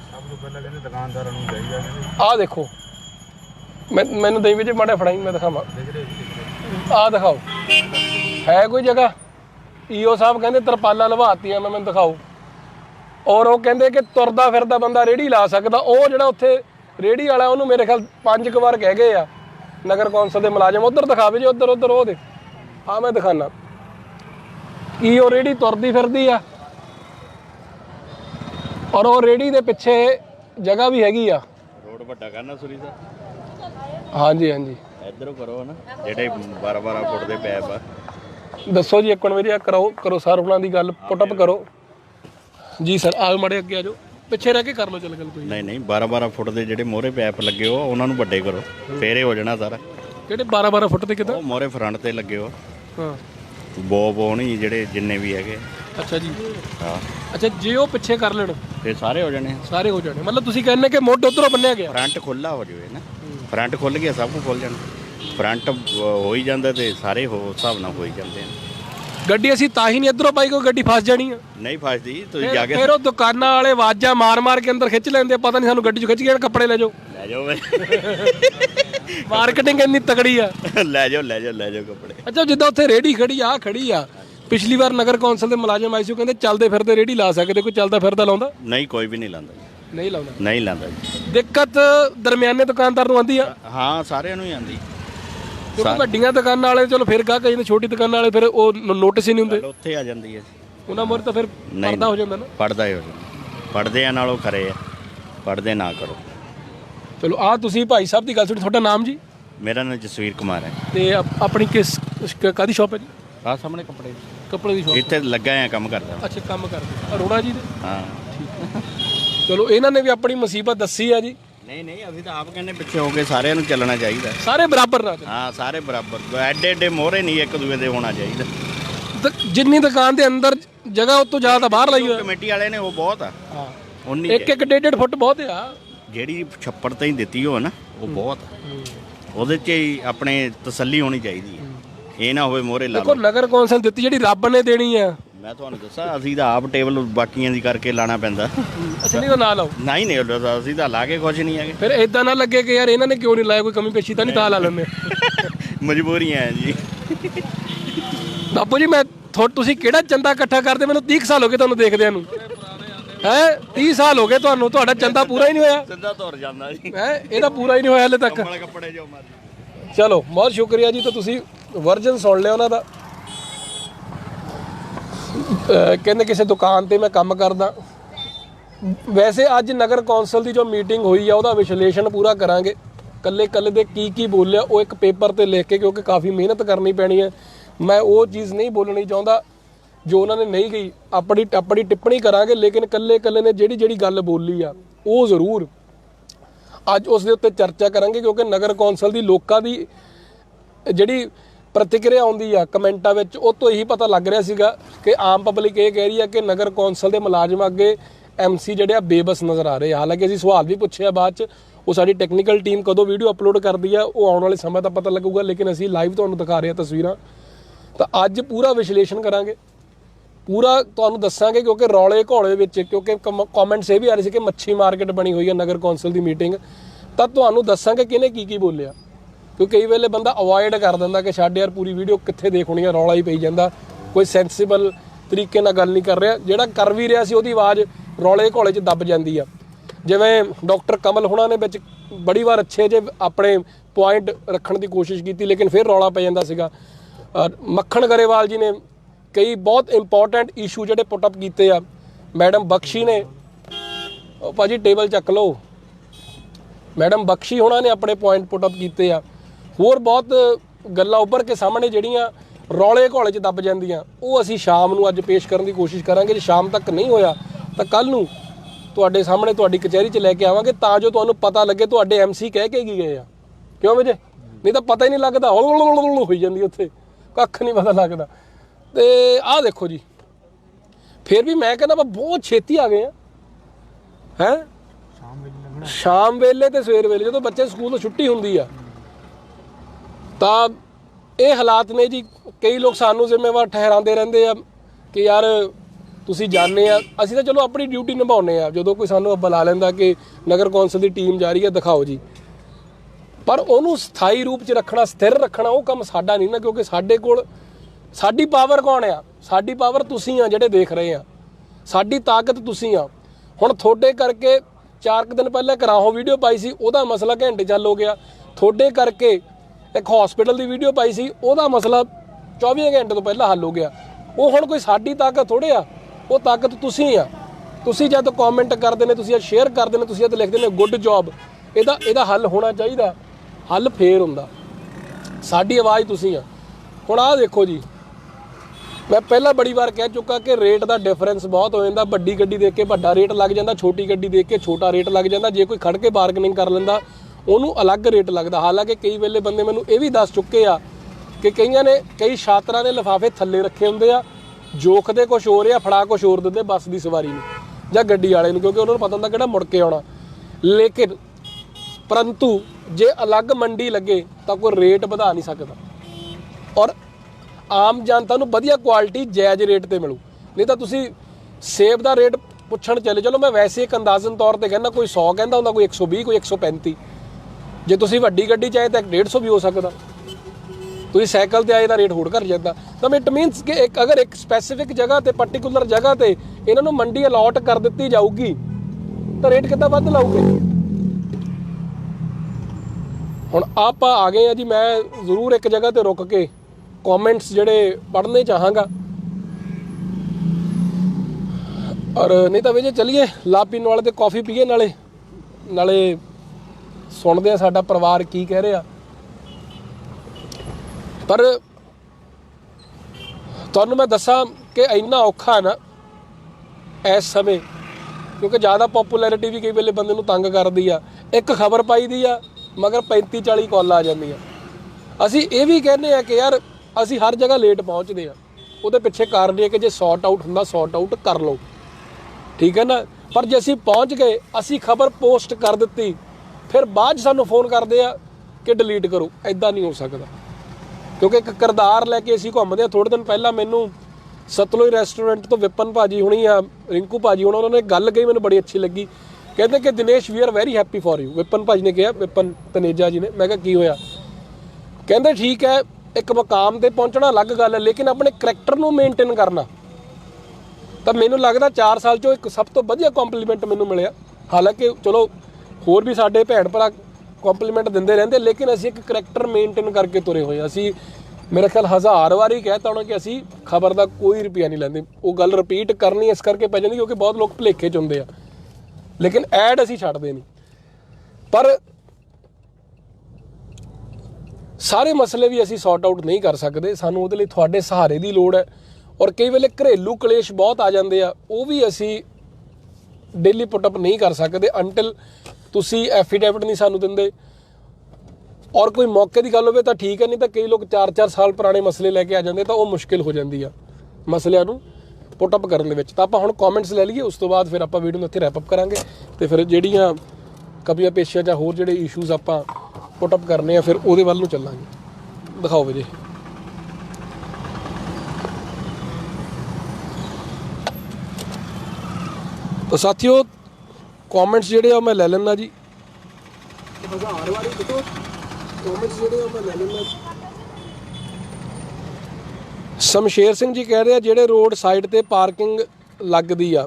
ਪਹਿਲਾਂ ਕਹਿੰਦੇ ਦੁਕਾਨਦਾਰਾਂ ਨੂੰ ਚਾਹੀਦਾ ਕਹਿੰਦੇ। ਆਹ ਦੇਖੋ। ਮੈਂ ਮੈਨੂੰ ਦੇਈ ਵਿੱਚ ਮਾੜਾ ਫੜਾਈ ਮੈਂ ਦਿਖਾਵਾਂ। ਦਿਖ ਰਹੇ ਆਹ ਦਿਖਾਓ। ਹੈ ਕੋਈ ਜਗ੍ਹਾ? ਈਓ ਸਾਹਿਬ ਕਹਿੰਦੇ ਤਰਪਾਲਾਂ ਲਵਾਤੀਆਂ ਮੈਂ ਮੈਨੂੰ ਦਿਖਾਓ। ਔਰ ਉਹ ਕਹਿੰਦੇ ਕਿ ਤੁਰਦਾ ਫਿਰਦਾ ਬੰਦਾ ਰੇੜੀ ਲਾ ਸਕਦਾ। ਉਹ ਜਿਹੜਾ ਉੱਥੇ ਰੇੜੀ ਵਾਲਾ ਉਹਨੂੰ ਮੇਰੇ ਖਿਆਲ ਪੰਜ ਕੁ ਵਾਰ ਕਹਿ ਗਏ ਆ। ਨਗਰ ਕੌਂਸਲ ਦੇ ਮੁਲਾਜ਼ਮ ਉਧਰ ਦਿਖਾਵੇ ਜੀ ਉਧਰ ਉਧਰ ਉਹ ਦੇ ਆ ਮੈਂ ਦਿਖਾਣਾ ਕੀ ਉਹ ਰੇੜੀ ਤੁਰਦੀ ਫਿਰਦੀ ਆ। ਔਰ ਉਹ ਰੇੜੀ ਦੇ ਪਿੱਛੇ ਜਗ੍ਹਾ ਵੀ ਹੈਗੀ ਆ। ਰੋਡ ਵੱਡਾ ਕਰਨਾ ਸੁਰੀ ਦਾ ਹਾਂਜੀ ਹਾਂਜੀ। ਇਧਰੋਂ ਕਰੋ ਨਾ ਜਿਹੜੇ 12 12 ਫੁੱਟ ਦੇ ਪੈਪ ਆ। ਦੱਸੋ ਜੀ ਇੱਕ ਮੇਰੀ ਆ ਕਰੋ ਕਰੋ ਸਰ ਉਹਨਾਂ ਦੀ ਗੱਲ ਪੁੱਟ ਅਪ ਕਰੋ। ਜੀ ਸਰ ਆਓ ਮੜੇ ਅੱਗੇ ਆ ਜਾਓ। ਪਿੱਛੇ ਰਹਿ ਕੇ ਕਰ ਲਓ ਚੱਲ ਗੱਲ ਕੋਈ। ਨਹੀਂ ਨਹੀਂ 12 12 ਫੁੱਟ ਦੇ ਜਿਹੜੇ ਮੋਹਰੇ ਪੈਪ ਲੱਗੇ ਹੋ ਉਹਨਾਂ ਨੂੰ ਵੱਡੇ ਕਰੋ। ਫੇਰੇ ਹੋ ਜਾਣਾ ਸਾਰਾ। ਕਿਹੜੇ 12 12 ਫੁੱਟ ਤੇ ਕਿਦਾਂ? ਉਹ ਮੋਹਰੇ ਫਰੰਟ ਤੇ ਲੱਗੇ ਹੋ ਹਾਂ। ਬੋ ਬੋ ਨਹੀਂ ਜਿਹੜੇ ਜਿੰਨੇ ਵੀ ਹੈਗੇ। ਅੱਛਾ ਜੀ। ਹਾਂ। ਅੱਛਾ ਜੇ ਉਹ ਪਿੱਛੇ ਕਰ ਲੈਣ ਤੇ ਸਾਰੇ ਹੋ ਜਾਣੇ। ਸਾਰੇ ਹੋ ਜਾਣੇ। ਮਤਲਬ ਤੁਸੀਂ ਕਹਿੰਦੇ ਕਿ ਮੁੱਢ ਉਧਰੋਂ ਬੰਨਿਆ ਗਿਆ। ਫਰੰਟ ਖੁੱਲਾ ਹੋ ਜਾਵੇ ਨਾ। ਫਰੰਟ ਖੁੱਲ ਗਿਆ ਸਭ ਕੁਝ ਖੁੱਲ ਜਾਣਾ। ਫਰੰਟ ਹੋ ਹੀ ਜਾਂਦਾ ਤੇ ਸਾਰੇ ਹੋ ਹਿਸਾਬ ਨਾਲ ਹੋ ਹੀ ਜਾਂਦੇ ਨੇ। ਗੱਡੀ ਅਸੀਂ ਤਾਂ ਹੀ ਨਹੀਂ ਇਧਰੋਂ ਪਾਈ ਕੋਈ ਗੱਡੀ ਫਸ ਜਾਣੀ ਆ। ਨਹੀਂ ਫਸਦੀ ਤੁਸੀਂ ਜਾ ਕੇ ਫਿਰ ਉਹ ਦੁਕਾਨਾਂ ਵਾਲੇ ਆਵਾਜ਼ਾਂ ਮਾਰ ਮਾਰ ਕੇ ਅੰਦਰ ਖਿੱਚ ਲੈਂਦੇ ਪਤਾ ਨਹੀਂ ਸਾਨੂੰ ਗੱਡੀ 'ਚ ਖਿੱਚ ਕੇ ਕੱਪੜੇ ਲੈ ਜਾਓ। ਲੈ ਜਾਓ ਵੇ ਮਾਰਕੀਟਿੰਗ ਇੰਨੀ ਤਕੜੀ ਆ। ਲੈ ਜਾਓ ਲੈ ਜਾਓ ਲੈ ਜਾਓ ਕੱਪੜੇ। ਅੱਛਾ ਜਿੱਦਾਂ ਉੱਥੇ ਰੇੜੀ ਖੜੀ ਆ ਖੜੀ ਆ। ਪਿਛਲੀ ਵਾਰ ਨਗਰ ਕੌਂਸਲ ਦੇ ਮੁਲਾਜ਼ਮ ਆਏ ਸੀ ਉਹ ਕਹਿੰਦੇ ਚੱਲਦੇ ਫਿਰਦੇ ਰੇੜੀ ਲਾ ਸਕਦੇ ਕੋਈ ਚੱਲਦਾ ਫਿਰਦਾ ਲਾਉਂਦਾ? ਨਹੀਂ ਕੋਈ ਵੀ ਨਹੀਂ ਲਾਂਦਾ ਜੀ। ਨਹੀਂ ਲਾਉਂਦਾ? ਨਹੀਂ ਲਾਂਦਾ ਜੀ। ਦਿੱਕਤ ਦਰਮਿਆਨੇ ਦੁਕਾਨਦਾਰ ਨੂੰ ਆਂਦੀ ਆ? ਹਾਂ ਸਾਰਿਆਂ ਨੂੰ ਹੀ ਆਂਦੀ ਕਿਉਂਕਿ ਵੱਡੀਆਂ ਦੁਕਾਨਾਂ ਵਾਲੇ ਚਲੋ ਫਿਰ ਗਾਹਕ ਆ ਜਾਂਦੇ ਛੋਟੀ ਦੁਕਾਨਾਂ ਵਾਲੇ ਫਿਰ ਉਹ ਨੋਟਿਸ ਹੀ ਨਹੀਂ ਹੁੰਦੇ। ਗੱਲ ਉੱਥੇ ਆ ਜਾਂਦੀ ਹੈ ਉਹਨਾਂ ਮੋਰ ਤਾਂ ਫਿਰ ਨਹੀਂ। ਪਰਦਾ ਹੋ ਜਾਂਦਾ ਨਾ। ਪੜਦਾ ਹੀ ਹੋ ਜਾਂਦਾ। ਪੜਦੇ ਆ ਨਾਲੋਂ ਖਰੇ ਆ। ਪੜਦੇ ਨਾ ਕਰੋ। ਚਲੋ ਆ ਤੁਸੀਂ ਭਾਈ ਸਾਹਿਬ ਦੀ ਗੱਲ ਸੁਣੀ ਤੁਹਾਡਾ ਨਾਮ ਜੀ? ਮੇਰਾ ਨਾਮ ਜਸਵੀਰ ਕੁਮਾਰ ਹੈ। ਤੇ ਆਪ- ਆਪਣੀ ਕਿਸ ਕ- ਕਾਹਦੀ ਸ਼ਾਪ ਹੈ ਜੀ? ਆ ਸਾਹਮਣੇ ਕੱਪੜੇ ਕੱਪੜੇ ਦੀ ਸ਼ਾਪ ਇੱਥੇ ਲੱਗਾ ਆ ਕੰਮ ਕਰਦਾ। ਅੱਛਾ ਕੰਮ ਕਰਦੇ। ਅਰੋੜਾ ਜੀ ਦੇ? ਹਾਂ। ਚਲੋ ਇਹਨਾਂ ਨੇ ਵੀ ਆਪਣੀ ਮੁਸੀਬਤ ਦੱਸੀ ਆ ਜੀ। ਨਹੀਂ ਨਹੀਂ ਅਸੀਂ ਤਾਂ ਆਪ ਕਹਿੰਦੇ ਪਿੱਛੇ ਹੋ ਕੇ ਸਾਰਿਆਂ ਨੂੰ ਚੱਲਣਾ ਚਾਹੀਦਾ। ਸਾਰੇ ਬਰਾਬਰ ਨਾ ਹਾਂ ਸਾਰੇ ਬਰਾਬਰ। ਐਡੇ ਐਡੇ ਮੋਹਰੇ ਨਹੀਂ ਇੱਕ ਦੂਏ ਦੇ ਹੋਣਾ ਚਾਹੀਦਾ। ਦ- ਜਿੰਨੀ ਦੁਕਾਨ ਦੇ ਅੰਦਰ ਜਗ੍ਹਾ ਉਹ ਤੋਂ ਜ਼ਿਆਦਾ ਬਾਹਰ ਲਈ ਹੋਇਆ ਕਮੇਟੀ ਵਾਲੇ ਨੇ ਉਹ ਬਹੁਤ ਆ। ਹਾਂ। ਉਨੀ ਇੱਕ ਇੱਕ ਡੇਢ ਡੇਢ ਫੁੱਟ ਬਹੁਤ ਆ। ਜਿਹੜੀ ਛੱਪੜ ਤੇ ਹੀ ਦਿੱਤੀ ਹੋ ਨਾ ਉਹ ਬਹੁਤ ਆ। ਉਹਦੇ 'ਚ ਹੀ ਆਪਣੇ ਤਸੱਲੀ ਹੋਣੀ ਚਾਹੀਦੀ ਹੈ। ਇਹ ਨਾ ਹੋਵੇ ਮੋਹਰੇ ਲਾ ਦੇਖੋ ਨਗਰ ਕੌਂਸਲ ਦਿੱਤੀ ਜਿਹੜੀ ਰੱਬ ਨੇ ਦੇਣੀ ਆ। ਮੈਂ ਤੁਹਾਨੂੰ ਦੱਸਾਂ ਅਸੀਂ ਤਾਂ ਆਪ ਟੇਬਲ ਬਾਕੀਆਂ ਦੀ ਕਰਕੇ ਲਾਣਾ ਪੈਂਦਾ। ਅਸੀਂ ਨਹੀਂ ਉਹ ਨਾ ਲਾਓ। ਨਹੀਂ ਨਹੀਂ ਉਹ ਅਸੀਂ ਤਾਂ ਲਾ ਕੇ ਖੁਸ਼ ਨਹੀਂ ਹੈਗੇ। ਫਿਰ ਇਦਾਂ ਨਾ ਲੱਗੇ ਕਿ ਯਾਰ ਇਹਨਾਂ ਨੇ ਕਿਉਂ ਨਹੀਂ ਲਾਇਆ ਕੋਈ ਕਮੀ ਪੇਸ਼ੀ ਤਾਂ ਨਹੀਂ ਤਾਂ ਲਾ ਲੈਂਦੇ। ਮਜਬੂਰੀਆਂ ਹੈ ਜੀ। ਬਾਪੂ ਜੀ ਮੈਂ ਥੋ- ਤੁਸੀਂ ਕਿਹੜਾ ਚੰਦਾ ਇਕੱਠਾ ਕਰਦੇ? ਮੈਨੂੰ 30 ਕੁ ਸਾਲ ਹੋ ਗਏ ਤੁਹਾਨੂੰ ਦੇਖਦਿਆਂ ਨੂੰ। ਹੈ? 30 ਸਾਲ ਹੋ ਗਏ ਤੁਹਾਨੂੰ ਤੁਹਾਡਾ ਚੰਦਾ ਪੂਰਾ ਹੀ ਨਹੀਂ ਹੋਇਆ। ਸਿੱਧਾ ਤੁਰ ਜਾਂਦਾ ਜੀ। ਹੈ? ਇਹਦਾ ਪੂਰਾ ਹੀ ਨਹੀਂ ਹੋਇਆ ਹਲੇ ਤੱਕ। ਕੱਪੜੇ ਜੋ ਮਰਜ਼ੀ। ਚਲੋ ਬਹੁਤ ਸ਼ੁਕਰੀਆ ਜੀ ਤਾਂ ਤੁਸੀਂ ਵਰਜਨ ਸੁਣ ਲਿਆ ਉਹਨਾਂ ਦਾ। ਅਹ ਕਹਿੰਦੇ ਕਿਸੇ ਦੁਕਾਨ ਤੇ ਮੈਂ ਕੰਮ ਕਰਦਾ। ਵੈਸੇ ਅੱਜ ਨਗਰ ਕੌਂਸਲ ਦੀ ਜੋ ਮੀਟਿੰਗ ਹੋਈ ਆ, ਉਹਦਾ ਵਿਸ਼ਲੇਸ਼ਣ ਪੂਰਾ ਕਰਾਂਗੇ। ਕੱਲੇ ਕੱਲੇ ਦੇ ਕੀ ਕੀ ਬੋਲਿਆ, ਉਹ ਇੱਕ ਪੇਪਰ ਤੇ ਲਿਖ ਕੇ, ਕਿਉਂਕਿ ਕਾਫੀ ਮਿਹਨਤ ਕਰਨੀ ਪੈਣੀ ਹੈ। ਮੈਂ ਉਹ ਚੀਜ਼ ਨਹੀਂ ਬੋਲਣੀ ਚਾਹੁੰਦਾ, ਜੋ ਉਹਨਾਂ ਨੇ ਨਹੀਂ ਗਈ ਆਪਣੀ ਆਪਣੀ ਟਿੱਪਣੀ ਕਰਾਂਗੇ, ਲੇਕਿਨ ਕੱਲੇ ਕੱਲੇ ਨੇ ਜਿਹੜੀ ਜਿਹੜੀ ਗੱਲ ਬੋਲੀ ਆ, ਉਹ ਜ਼ਰੂਰ। ਅੱਜ ਉਸ ਦੇ ਉੱਤੇ ਚਰਚਾ ਕਰਾਂਗੇ, ਕਿਉਂਕਿ ਨਗਰ ਕੌਂਸਲ ਦੀ ਲੋਕਾਂ ਦੀ ਜਿਹੜੀ ਪ੍ਰਤੀਕਿਰਿਆ ਆਉਂਦੀ ਆ ਕਮੈਂਟਾਂ ਵਿੱਚ, ਉਹ ਤੋਂ ਇਹੀ ਪਤਾ ਲੱਗ ਰਿਹਾ ਸੀਗਾ ਕਿ ਆਮ ਪਬਲਿਕ ਇਹ ਕਹਿ ਰਹੀ ਆ ਕਿ ਨਗਰ ਕੌਂਸਲ ਦੇ ਮੁਲਾਜ਼ਮ ਅੱਗੇ ਐਮਸੀ ਜਿਹੜੇ ਆ ਬੇਬਸ ਨਜ਼ਰ ਆ ਰਹੇ ਆ। ਹਾਲਾਂਕਿ ਅਸੀਂ ਸਵਾਲ ਵੀ ਪੁੱਛਿਆ ਬਾਅਦ ਚ, ਉਹ ਸਾਡੀ ਟੈਕਨੀਕਲ ਟੀਮ ਕਦੋਂ ਵੀਡੀਓ ਅਪਲੋਡ ਕਰਦੀ ਆ, ਉਹ ਆਉਣ ਵਾਲੇ ਸਮੇਂ ਦਾ ਪਤਾ ਲੱਗੂਗਾ, ਲੇਕਿਨ ਅਸੀਂ ਲਾਈਵ ਤੁਹਾਨੂੰ ਦਿਖਾ ਰਹੇ ਆ ਤਸਵੀਰਾਂ। ਤਾਂ ਅੱਜ ਪੂਰਾ ਵਿਸ਼ਲੇਸ਼ਣ ਕਰਾਂਗੇ। ਪੂਰਾ ਤੁਹਾਨੂੰ ਦੱਸਾਂਗੇ ਕਿਉਂਕਿ ਰੌਲੇ ਘੋਲੇ ਵਿੱਚ, ਕਿਉਂਕਿ ਕਮੈਂਟਸ ਇਹ ਵੀ ਆ ਰਹੇ ਸੀ ਕਿ ਮੱਛੀ ਮਾਰਕੀਟ ਬਣੀ ਹੋਈ ਹੈ ਨਗਰ ਕੌਂਸਲ ਦੀ ਮੀਟਿੰਗ ਤਾਂ ਤੁਹਾਨੂੰ ਦੱਸਾਂਗੇ ਕਿਹਨੇ ਕੀ ਕੀ ਬੋਲਿਆ। ਕਿਉਂਕਿ ਕਈ ਵੇਲੇ ਬੰਦਾ ਅਵੋਇਡ ਕਰ ਦਿੰਦਾ ਕਿ ਛੱਡ ਯਾਰ ਪੂਰੀ ਵੀਡੀਓ ਕਿੱਥੇ ਦੇਖਣੀ ਆ, ਰੌਲਾ ਹੀ ਪਈ ਜਾਂਦਾ। ਕੋਈ ਸੈਂਸਿਬਲ ਤਰੀਕੇ ਨਾਲ ਗੱਲ ਨਹੀਂ ਕਰ ਰਿਹਾ। ਜਿਹੜਾ ਕਰ ਵੀ ਰਿਹਾ ਸੀ, ਉਹਦੀ ਆਵਾਜ਼ ਰੌਲੇ ਘੋਲੇ 'ਚ ਦੱਬ ਜਾਂਦੀ ਆ। ਜਿਵੇਂ ਡਾਕਟਰ ਕਮਲ ਹੁਣਾਂ ਨੇ ਵਿੱਚ ਬੜੀ ਵਾਰ ਅੱਛੇ ਜੇ ਆਪਣੇ ਪੁਆਇੰਟ ਰੱਖਣ ਦੀ ਕੋਸ਼ਿਸ਼ ਕੀਤੀ, ਲੇਕਿਨ ਫਿਰ ਰੌਲਾ ਪੈ ਜਾਂਦਾ ਸੀਗਾ। ਮੱਖਣ ਗਰੇਵਾਲ ਜੀ ਨੇ ਕਈ ਬਹੁਤ ਇੰਪੋਰਟੈਂਟ ਇਸ਼ੂ ਜਿਹੜੇ ਪੁੱਟ ਅਪ ਕੀਤੇ ਆ। ਮੈਡਮ ਬਖਸ਼ੀ ਨੇ। ਉਹ ਭਾਜੀ ਟੇਬਲ ਚੱਕ ਲਓ। ਮੈਡਮ ਬਖਸ਼ੀ ਹੋਣਾ ਨੇ ਆਪਣੇ ਪੁਆਇੰਟ ਪੁੱਟ ਅਪ ਕੀਤੇ ਆ। ਹੋਰ ਬਹੁਤ ਗੱਲਾਂ ਉੱਭਰ ਕੇ ਸਾਹਮਣੇ ਜਿਹੜੀਆਂ ਰੌਲੇ ਘੋਲੇ 'ਚ ਦੱਬ ਜਾਂਦੀਆਂ ਉਹ ਅਸੀਂ ਸ਼ਾਮ ਨੂੰ ਅੱਜ ਪੇਸ਼ ਕਰਨ ਦੀ ਕੋਸ਼ਿਸ਼ ਕਰਾਂਗੇ। ਜੇ ਸ਼ਾਮ ਤੱਕ ਨਹੀਂ ਹੋਇਆ ਤਾਂ ਕੱਲ ਨੂੰ ਤੁਹਾਡੇ ਸਾਹਮਣੇ ਤੁਹਾਡੀ ਕਚਹਿਰੀ 'ਚ ਲੈ ਕੇ ਆਵਾਂਗੇ ਤਾਂ ਜੋ ਤੁਹਾਨੂੰ ਪਤਾ ਲੱਗੇ ਤੁਹਾਡੇ ਐਮਸੀ ਕਹਿ ਕੇ ਕੀ ਗਏ ਆ। ਕਿਉਂ ਵਜੇ? ਨਹੀਂ ਤਾਂ ਪਤਾ ਹੀ ਨਹੀਂ ਲੱਗਦਾ। ਹੁਲ ਹੋਈ ਜਾਂਦੀ ਉੱਥੇ। ਕੱਖ ਨਹੀਂ ਪਤਾ ਲੱਗਦਾ। ਤੇ ਆਹ ਦੇਖੋ ਜੀ। ਫਿਰ ਵੀ ਮੈਂ ਕਹਿੰਦਾ ਬਹੁਤ ਛੇਤੀ ਆ ਗਏ ਆ। ਹੈ? ਸ਼ਾਮ ਵੇਲੇ ਲੱਗਣਾ ਸ਼ਾਮ ਵੇਲੇ ਤੇ ਸਵੇਰ ਵੇਲੇ ਜਦੋਂ ਬੱਚੇ ਸਕੂਲ ਤੋਂ ਛੁੱਟੀ ਹੁੰਦੀ ਆ ਤਾਂ ਇਹ ਹਾਲਾਤ ਨੇ ਜੀ, ਕਈ ਲੋਕ ਸਾਨੂੰ ਜ਼ਿੰਮੇਵਾਰ ਠਹਿਰਾਉਂਦੇ ਰਹਿੰਦੇ ਆ ਕਿ ਯਾਰ ਤੁਸੀਂ ਜਾਣਦੇ ਆ, ਅਸੀਂ ਤਾਂ ਚਲੋ ਆਪਣੀ ਡਿਊਟੀ ਨਿਭਾਉਂਦੇ ਆ, ਜਦੋਂ ਕੋਈ ਸਾਨੂੰ ਬੁਲਾ ਲੈਂਦਾ ਕਿ ਨਗਰ ਕੌਂਸਲ ਦੀ ਟੀਮ ਜਾ ਰਹੀ ਹੈ ਦਿਖਾਓ ਜੀ। ਪਰ ਉਹਨੂੰ ਸਥਾਈ ਰੂਪ 'ਚ ਰੱਖਣਾ, ਸਥਿਰ ਰੱਖਣਾ, ਉਹ ਕੰਮ ਸਾਡਾ ਨਹੀਂ ਨਾ, ਕਿਉਂਕਿ ਸਾਡੇ ਕੋਲ ਸਾਡੀ ਪਾਵਰ ਕੌਣ ਆ? ਸਾਡੀ ਪਾਵਰ ਤੁਸੀਂ ਆ ਜਿਹੜੇ ਦੇਖ ਰਹੇ ਆ। ਸਾਡੀ ਤਾਕਤ ਤੁਸੀਂ ਆ। ਹੁਣ ਤੁਹਾਡੇ ਕਰਕੇ ਚਾਰ ਕੁ ਦਿਨ ਪਹਿਲਾਂ ਕਰਾਹੋ ਵੀਡੀਓ ਪਾਈ ਸੀ, ਉਹਦਾ ਮਸਲਾ ਘੰਟੇ ਚੱਲ ਹੋ ਗਿਆ। ਤੁਹਾਡੇ ਕਰਕੇ ਇੱਕ ਹਸਪੀਟਲ ਦੀ ਵੀਡੀਓ ਪਾਈ ਸੀ, ਉਹਦਾ ਮਸਲਾ 24 ਘੰਟੇ ਤੋਂ ਪਹਿਲਾਂ ਹੱਲ ਹੋ ਗਿਆ। ਉਹ ਹੁਣ ਕੋਈ ਸਾਡੀ ਤਾਕਤ ਥੋੜੇ ਆ, ਉਹ ਤਾਕਤ ਤੁਸੀਂ ਆ। ਤੁਸੀਂ ਜਦ ਕਮੈਂਟ ਕਰਦੇ ਨੇ, ਤੁਸੀਂ ਸ਼ੇਅਰ ਕਰਦੇ ਨੇ, ਤੁਸੀਂ ਜਦ ਲਿਖਦੇ ਨੇ ਗੁੱਡ ਜੌਬ ਇਹਦਾ ਇਹਦਾ ਹੱਲ ਹੋਣਾ ਚਾਹੀਦਾ। ਹੱਲ ਫੇਰ ਹੁੰਦਾ। ਸਾਡੀ ਆਵਾਜ਼ ਤੁਸੀਂ ਆ। ਹੁਣ ਆਹ ਦੇਖੋ ਜੀ। ਮੈਂ ਪਹਿਲਾਂ ਬੜੀ ਵਾਰ ਕਹਿ ਚੁੱਕਾ ਕਿ ਰੇਟ ਦਾ ਡਿਫਰੈਂਸ ਬਹੁਤ ਹੋ ਜਾਂਦਾ। ਵੱਡੀ ਗੱਡੀ ਦੇਖ ਕੇ ਵੱਡਾ ਰੇਟ ਲੱਗ ਜਾਂਦਾ, ਛੋਟੀ ਗੱਡੀ ਦੇਖ ਕੇ ਛੋਟਾ ਰੇਟ ਲੱਗ ਜਾਂਦਾ। ਜੇ ਕੋਈ ਖੜ ਕੇ ਬਾਰਗੇਨਿੰਗ ਕਰ ਲੈਂਦਾ ਉਹਨੂੰ ਅਲੱਗ ਰੇਟ ਲੱਗਦਾ। ਹਾਲਾਂਕਿ ਕਈ ਵੇਲੇ ਬੰਦੇ ਮੈਨੂੰ ਇਹ ਵੀ ਦੱਸ ਚੁੱਕੇ ਆ ਕਿ ਕਈਆਂ ਨੇ, ਕਈ ਛਾਤਰਾਂ ਨੇ ਲਿਫਾਫੇ ਥੱਲੇ ਰੱਖੇ ਹੁੰਦੇ ਆ ਜੋਖਦੇ ਕੁਝ ਹੋ ਰਿਹਾ ਫੜਾ ਕੁਝ ਹੋਰ ਦਿੰਦੇ ਬੱਸ ਦੀ ਸਵਾਰੀ ਨੂੰ ਜਾਂ ਗੱਡੀ ਵਾਲੇ ਨੂੰ, ਕਿਉਂਕਿ ਉਹਨਾਂ ਨੂੰ ਪਤਾ ਹੁੰਦਾ ਕਿਹੜਾ ਮੁੜ ਕੇ ਆਉਣਾ। ਲੇਕਿਨ ਪਰੰਤੂ ਜੇ ਅਲੱਗ ਮੰਡੀ ਲੱਗੇ ਤਾਂ ਕੋਈ ਰੇਟ ਵਧਾ ਨਹੀਂ ਸਕਦਾ। ਔਰ ਆਮ ਜਨਤਾ ਨੂੰ ਵਧੀਆ ਕੁਆਲਿਟੀ ਜਾਇਜ਼ ਰੇਟ ਤੇ ਮਿਲੂ। ਨਹੀਂ ਤਾਂ ਤੁਸੀਂ ਸੇਬ ਦਾ ਰੇਟ ਪੁੱਛਣ ਚਲੇ, ਚਲੋ ਮੈਂ ਵੈਸੇ ਇੱਕ ਅੰਦਾਜ਼ਨ ਤੌਰ ਤੇ ਕਹਿੰਦਾ ਕੋਈ 100 ਕਹਿੰਦਾ ਹੁੰਦਾ, ਕੋਈ 120 ਕੋਈ 135 ਜੇ ਤੁਸੀਂ ਵੱਡੀ ਗੱਡੀ ਚਾਹੇ ਤਾਂ 150 ਵੀ ਹੋ ਸਕਦਾ। ਤੁਸੀਂ ਸਾਈਕਲ ਤੇ ਆਏ ਤਾਂ ਰੇਟ ਹੋਰ ਘਟ ਜਾਂਦਾ। ਤਾਂ ਇਟ ਮੀਨਸ ਕਿ ਇੱਕ ਅਗਰ ਇੱਕ ਸਪੈਸੀਫਿਕ ਜਗ੍ਹਾ ਤੇ ਪਾਰਟਿਕੂਲਰ ਜਗ੍ਹਾ ਤੇ ਇਹਨਾਂ ਨੂੰ ਮੰਡੀ ਅਲਾਟ ਕਰ ਦਿੱਤੀ ਜਾਊਗੀ, ਤਾਂ ਰੇਟ ਕਿੱਦਾਂ ਵੱਧ ਲਾਊਗੇ? ਹੁਣ ਆਪਾਂ ਆ ਗਏ ਆ ਜੀ, ਮੈਂ ਜ਼ਰੂਰ ਇੱਕ ਜਗ੍ਹਾ ਤੇ ਰੁਕ ਕੇ ਕਮੈਂਟਸ ਜਿਹੜੇ ਪੜ੍ਹਨੇ ਚਾਹਾਂਗਾ। ਔਰ ਨਹੀਂ ਤਾਂ ਵੀ ਜੇ, ਚਲੀਏ ਲਾ ਪੀਣ ਵਾਲੇ ਤੇ ਕਾਫੀ ਪੀਏ ਨਾਲੇ ਨਾਲੇ ਸੁਣਦੇ ਆ ਸਾਡਾ ਪਰਿਵਾਰ ਕੀ ਕਹਿ ਰਿਹਾ। ਪਰ ਤੁਹਾਨੂੰ ਮੈਂ ਦੱਸਾਂ ਕਿ ਇੰਨਾ ਔਖਾ ਨਾ ਇਸ ਸਮੇਂ, ਕਿਉਂਕਿ ਜ਼ਿਆਦਾ ਪਪੂਲੈਰਿਟੀ ਵੀ ਕਈ ਵੇਲੇ ਬੰਦੇ ਨੂੰ ਤੰਗ ਕਰਦੀ ਆ। ਇੱਕ ਖਬਰ ਪਾਈ ਦੀ ਆ, ਮਗਰ 35 40 ਕਾਲ ਆ ਜਾਂਦੀਆਂ। ਅਸੀਂ ਇਹ ਵੀ ਕਹਿੰਦੇ ਆ ਕਿ ਯਾਰ ਅਸੀਂ ਹਰ ਜਗ੍ਹਾ ਲੇਟ ਪਹੁੰਚਦੇ ਆ। ਉਹਦੇ ਪਿੱਛੇ ਕਾਰਨ ਇਹ ਕਿ ਜੇ ਸੌਟ ਆਊਟ ਹੁੰਦਾ ਸੌਟ ਆਊਟ ਕਰ ਲਓ। ਠੀਕ ਹੈ ਨਾ? ਪਰ ਜੇ ਅਸੀਂ ਪਹੁੰਚ ਗਏ, ਅਸੀਂ ਖਬਰ ਪੋਸਟ ਕਰ ਦਿੱਤੀ ਫਿਰ ਬਾਅਦ 'ਚ ਸਾਨੂੰ ਫੋਨ ਕਰਦੇ ਆ ਕਿ ਡਿਲੀਟ ਕਰੋ ਐਦਾਂ ਨਹੀਂ ਹੋ ਸਕਦਾ। ਕਿਉਂਕਿ ਇੱਕ ਕਿਰਦਾਰ ਲੈ ਕੇ ਅਸੀਂ ਘੁੰਮਦੇ ਆ ਥੋੜੇ ਦਿਨ ਪਹਿਲਾਂ ਮੈਨੂੰ ਸਤਲੁਜ ਰੈਸਟੋਰੈਂਟ ਤੋਂ ਵਿਪਨ ਭਾਜੀ ਹੁਣੀ ਆ, ਰਿੰਕੂ ਭਾਜੀ ਹੁਣ, ਉਹਨਾਂ ਨੇ ਗੱਲ ਕਹੀ, ਮੈਨੂੰ ਬੜੀ ਅੱਛੀ ਲੱਗੀ। ਕਹਿੰਦੇ ਕਿ Dinesh we are very happy for you Vipan paaji ਨੇ ਕਿਹਾ, ਵਿਪਨ ਤਨੇਜਾ ਜੀ ਨੇ, ਮੈਂ ਕਿਹਾ, ਕੀ ਹੋਇਆ? ਕਹਿੰਦੇ, ਠੀਕ ਹੈ, ਇੱਕ ਮਕਾਮ ਤੇ ਪਹੁੰਚਣਾ ਅਲੱਗ ਗੱਲ ਹੈ, ਲੇਕਿਨ ਆਪਣੇ ਕਰੈਕਟਰ ਨੂੰ ਮੇਨਟੇਨ ਕਰਨਾ। ਤਾਂ ਮੈਨੂੰ ਲੱਗਦਾ 4 ਸਾਲ ਚੋਂ ਇੱਕ ਸਭ ਤੋਂ ਵਧੀਆ ਕੰਪਲੀਮੈਂਟ ਮੈਨੂੰ ਮਿਲਿਆ। ਹਾਲਾਂਕਿ, ਚਲੋ ਹੋਰ ਵੀ ਸਾਡੇ ਭੈਣ ਭਰਾ ਕੰਪਲੀਮੈਂਟ ਦਿੰਦੇ ਰਹਿੰਦੇ, ਲੇਕਿਨ ਅਸੀਂ ਇੱਕ ਕਰੈਕਟਰ ਮੇਨਟੇਨ ਕਰਕੇ ਤੁਰੇ ਹੋਏ ਹਾਂ। ਅਸੀਂ, ਮੇਰੇ ਖਿਆਲ ਹਜ਼ਾਰ ਵਾਰੀ ਕਹਿਤਾ ਹੋਣਾ ਕਿ ਅਸੀਂ ਖਬਰ ਦਾ ਕੋਈ ਰੁਪਿਆ ਨਹੀਂ ਲੈਂਦੇ। ਉਹ ਗੱਲ ਰਿਪੀਟ ਕਰਨੀ ਇਸ ਕਰਕੇ ਪੈ ਜਾਂਦੀ ਕਿਉਂਕਿ ਬਹੁਤ ਲੋਕ ਭੁਲੇਖੇ ਚ ਹੁੰਦੇ ਆ। ਲੇਕਿਨ ਐਡ ਅਸੀਂ ਛੱਡਦੇ ਨਹੀਂ। ਪਰ ਸਾਰੇ ਮਸਲੇ ਵੀ ਅਸੀਂ ਸੌਰਟ ਆਊਟ ਨਹੀਂ ਕਰ ਸਕਦੇ। ਸਾਨੂੰ ਉਹਦੇ ਲਈ ਤੁਹਾਡੇ ਸਹਾਰੇ ਦੀ ਲੋੜ ਹੈ। ਔਰ ਕਈ ਵੇਲੇ ਘਰੇਲੂ ਕਲੇਸ਼ ਬਹੁਤ ਆ ਜਾਂਦੇ ਆ। ਉਹ ਵੀ ਅਸੀਂ ਡੇਲੀ ਪੁੱਟ ਅਪ ਨਹੀਂ ਕਰ ਸਕਦੇ ਅੰਟਿਲ ਤੁਸੀਂ ਐਫੀਡੇਵਿਟ ਨਹੀਂ ਸਾਨੂੰ ਦਿੰਦੇ। ਔਰ ਕੋਈ ਮੌਕੇ ਦੀ ਗੱਲ ਹੋਵੇ ਤਾਂ ਠੀਕ ਹੈ, ਨਹੀਂ ਤਾਂ ਕਈ ਲੋਕ 4-4 ਸਾਲ ਪੁਰਾਣੇ ਮਸਲੇ ਲੈ ਕੇ ਆ ਜਾਂਦੇ ਤਾਂ ਉਹ ਮੁਸ਼ਕਿਲ ਹੋ ਜਾਂਦੀ ਆ ਮਸਲਿਆਂ ਨੂੰ ਪੁੱਟ ਅਪ ਕਰਨ ਦੇ ਵਿੱਚ। ਤਾਂ ਆਪਾਂ ਹੁਣ ਕਮੈਂਟਸ ਲੈ ਲਈਏ, ਉਸ ਤੋਂ ਬਾਅਦ ਫਿਰ ਆਪਾਂ ਵੀਡੀਓ ਨੂੰ ਇੱਥੇ ਰੈਪ ਅਪ ਕਰਾਂਗੇ ਤੇ ਫਿਰ ਜਿਹੜੀਆਂ ਕਬੀਆਂ ਪੇਸ਼ੀਆਂ ਜਾਂ ਹੋਰ ਜਿਹੜੇ ਇਸ਼ੂਜ਼ ਆਪਾਂ ਪੁੱਟ ਅਪ ਕਰਨੇ ਆ, ਫਿਰ ਉਹਦੇ ਵੱਲ ਨੂੰ ਚੱਲਾਂਗੇ। ਦਿਖਾਓ ਵੀਰੇ। ਤਾਂ ਸਾਥੀਓ ਕਮੈਂਟਸ ਜਿਹੜੇ ਆ ਉਹ ਮੈਂ ਲੈ ਲੈਣਾ ਜੀ। ਹਜ਼ਾਰ ਵਾਰੀ ਕਿਤੋਂ ਕਮੈਂਟਸ ਜਿਹੜੇ ਆ ਮੈਂ ਲੈ ਲੈਣਾ ਸ਼ਮਸ਼ੇਰ ਸਿੰਘ ਜੀ ਕਹਿ ਰਹੇ ਆ, ਜਿਹੜੇ ਰੋਡ ਸਾਈਡ ਤੇ ਪਾਰਕਿੰਗ ਲੱਗਦੀ ਆ,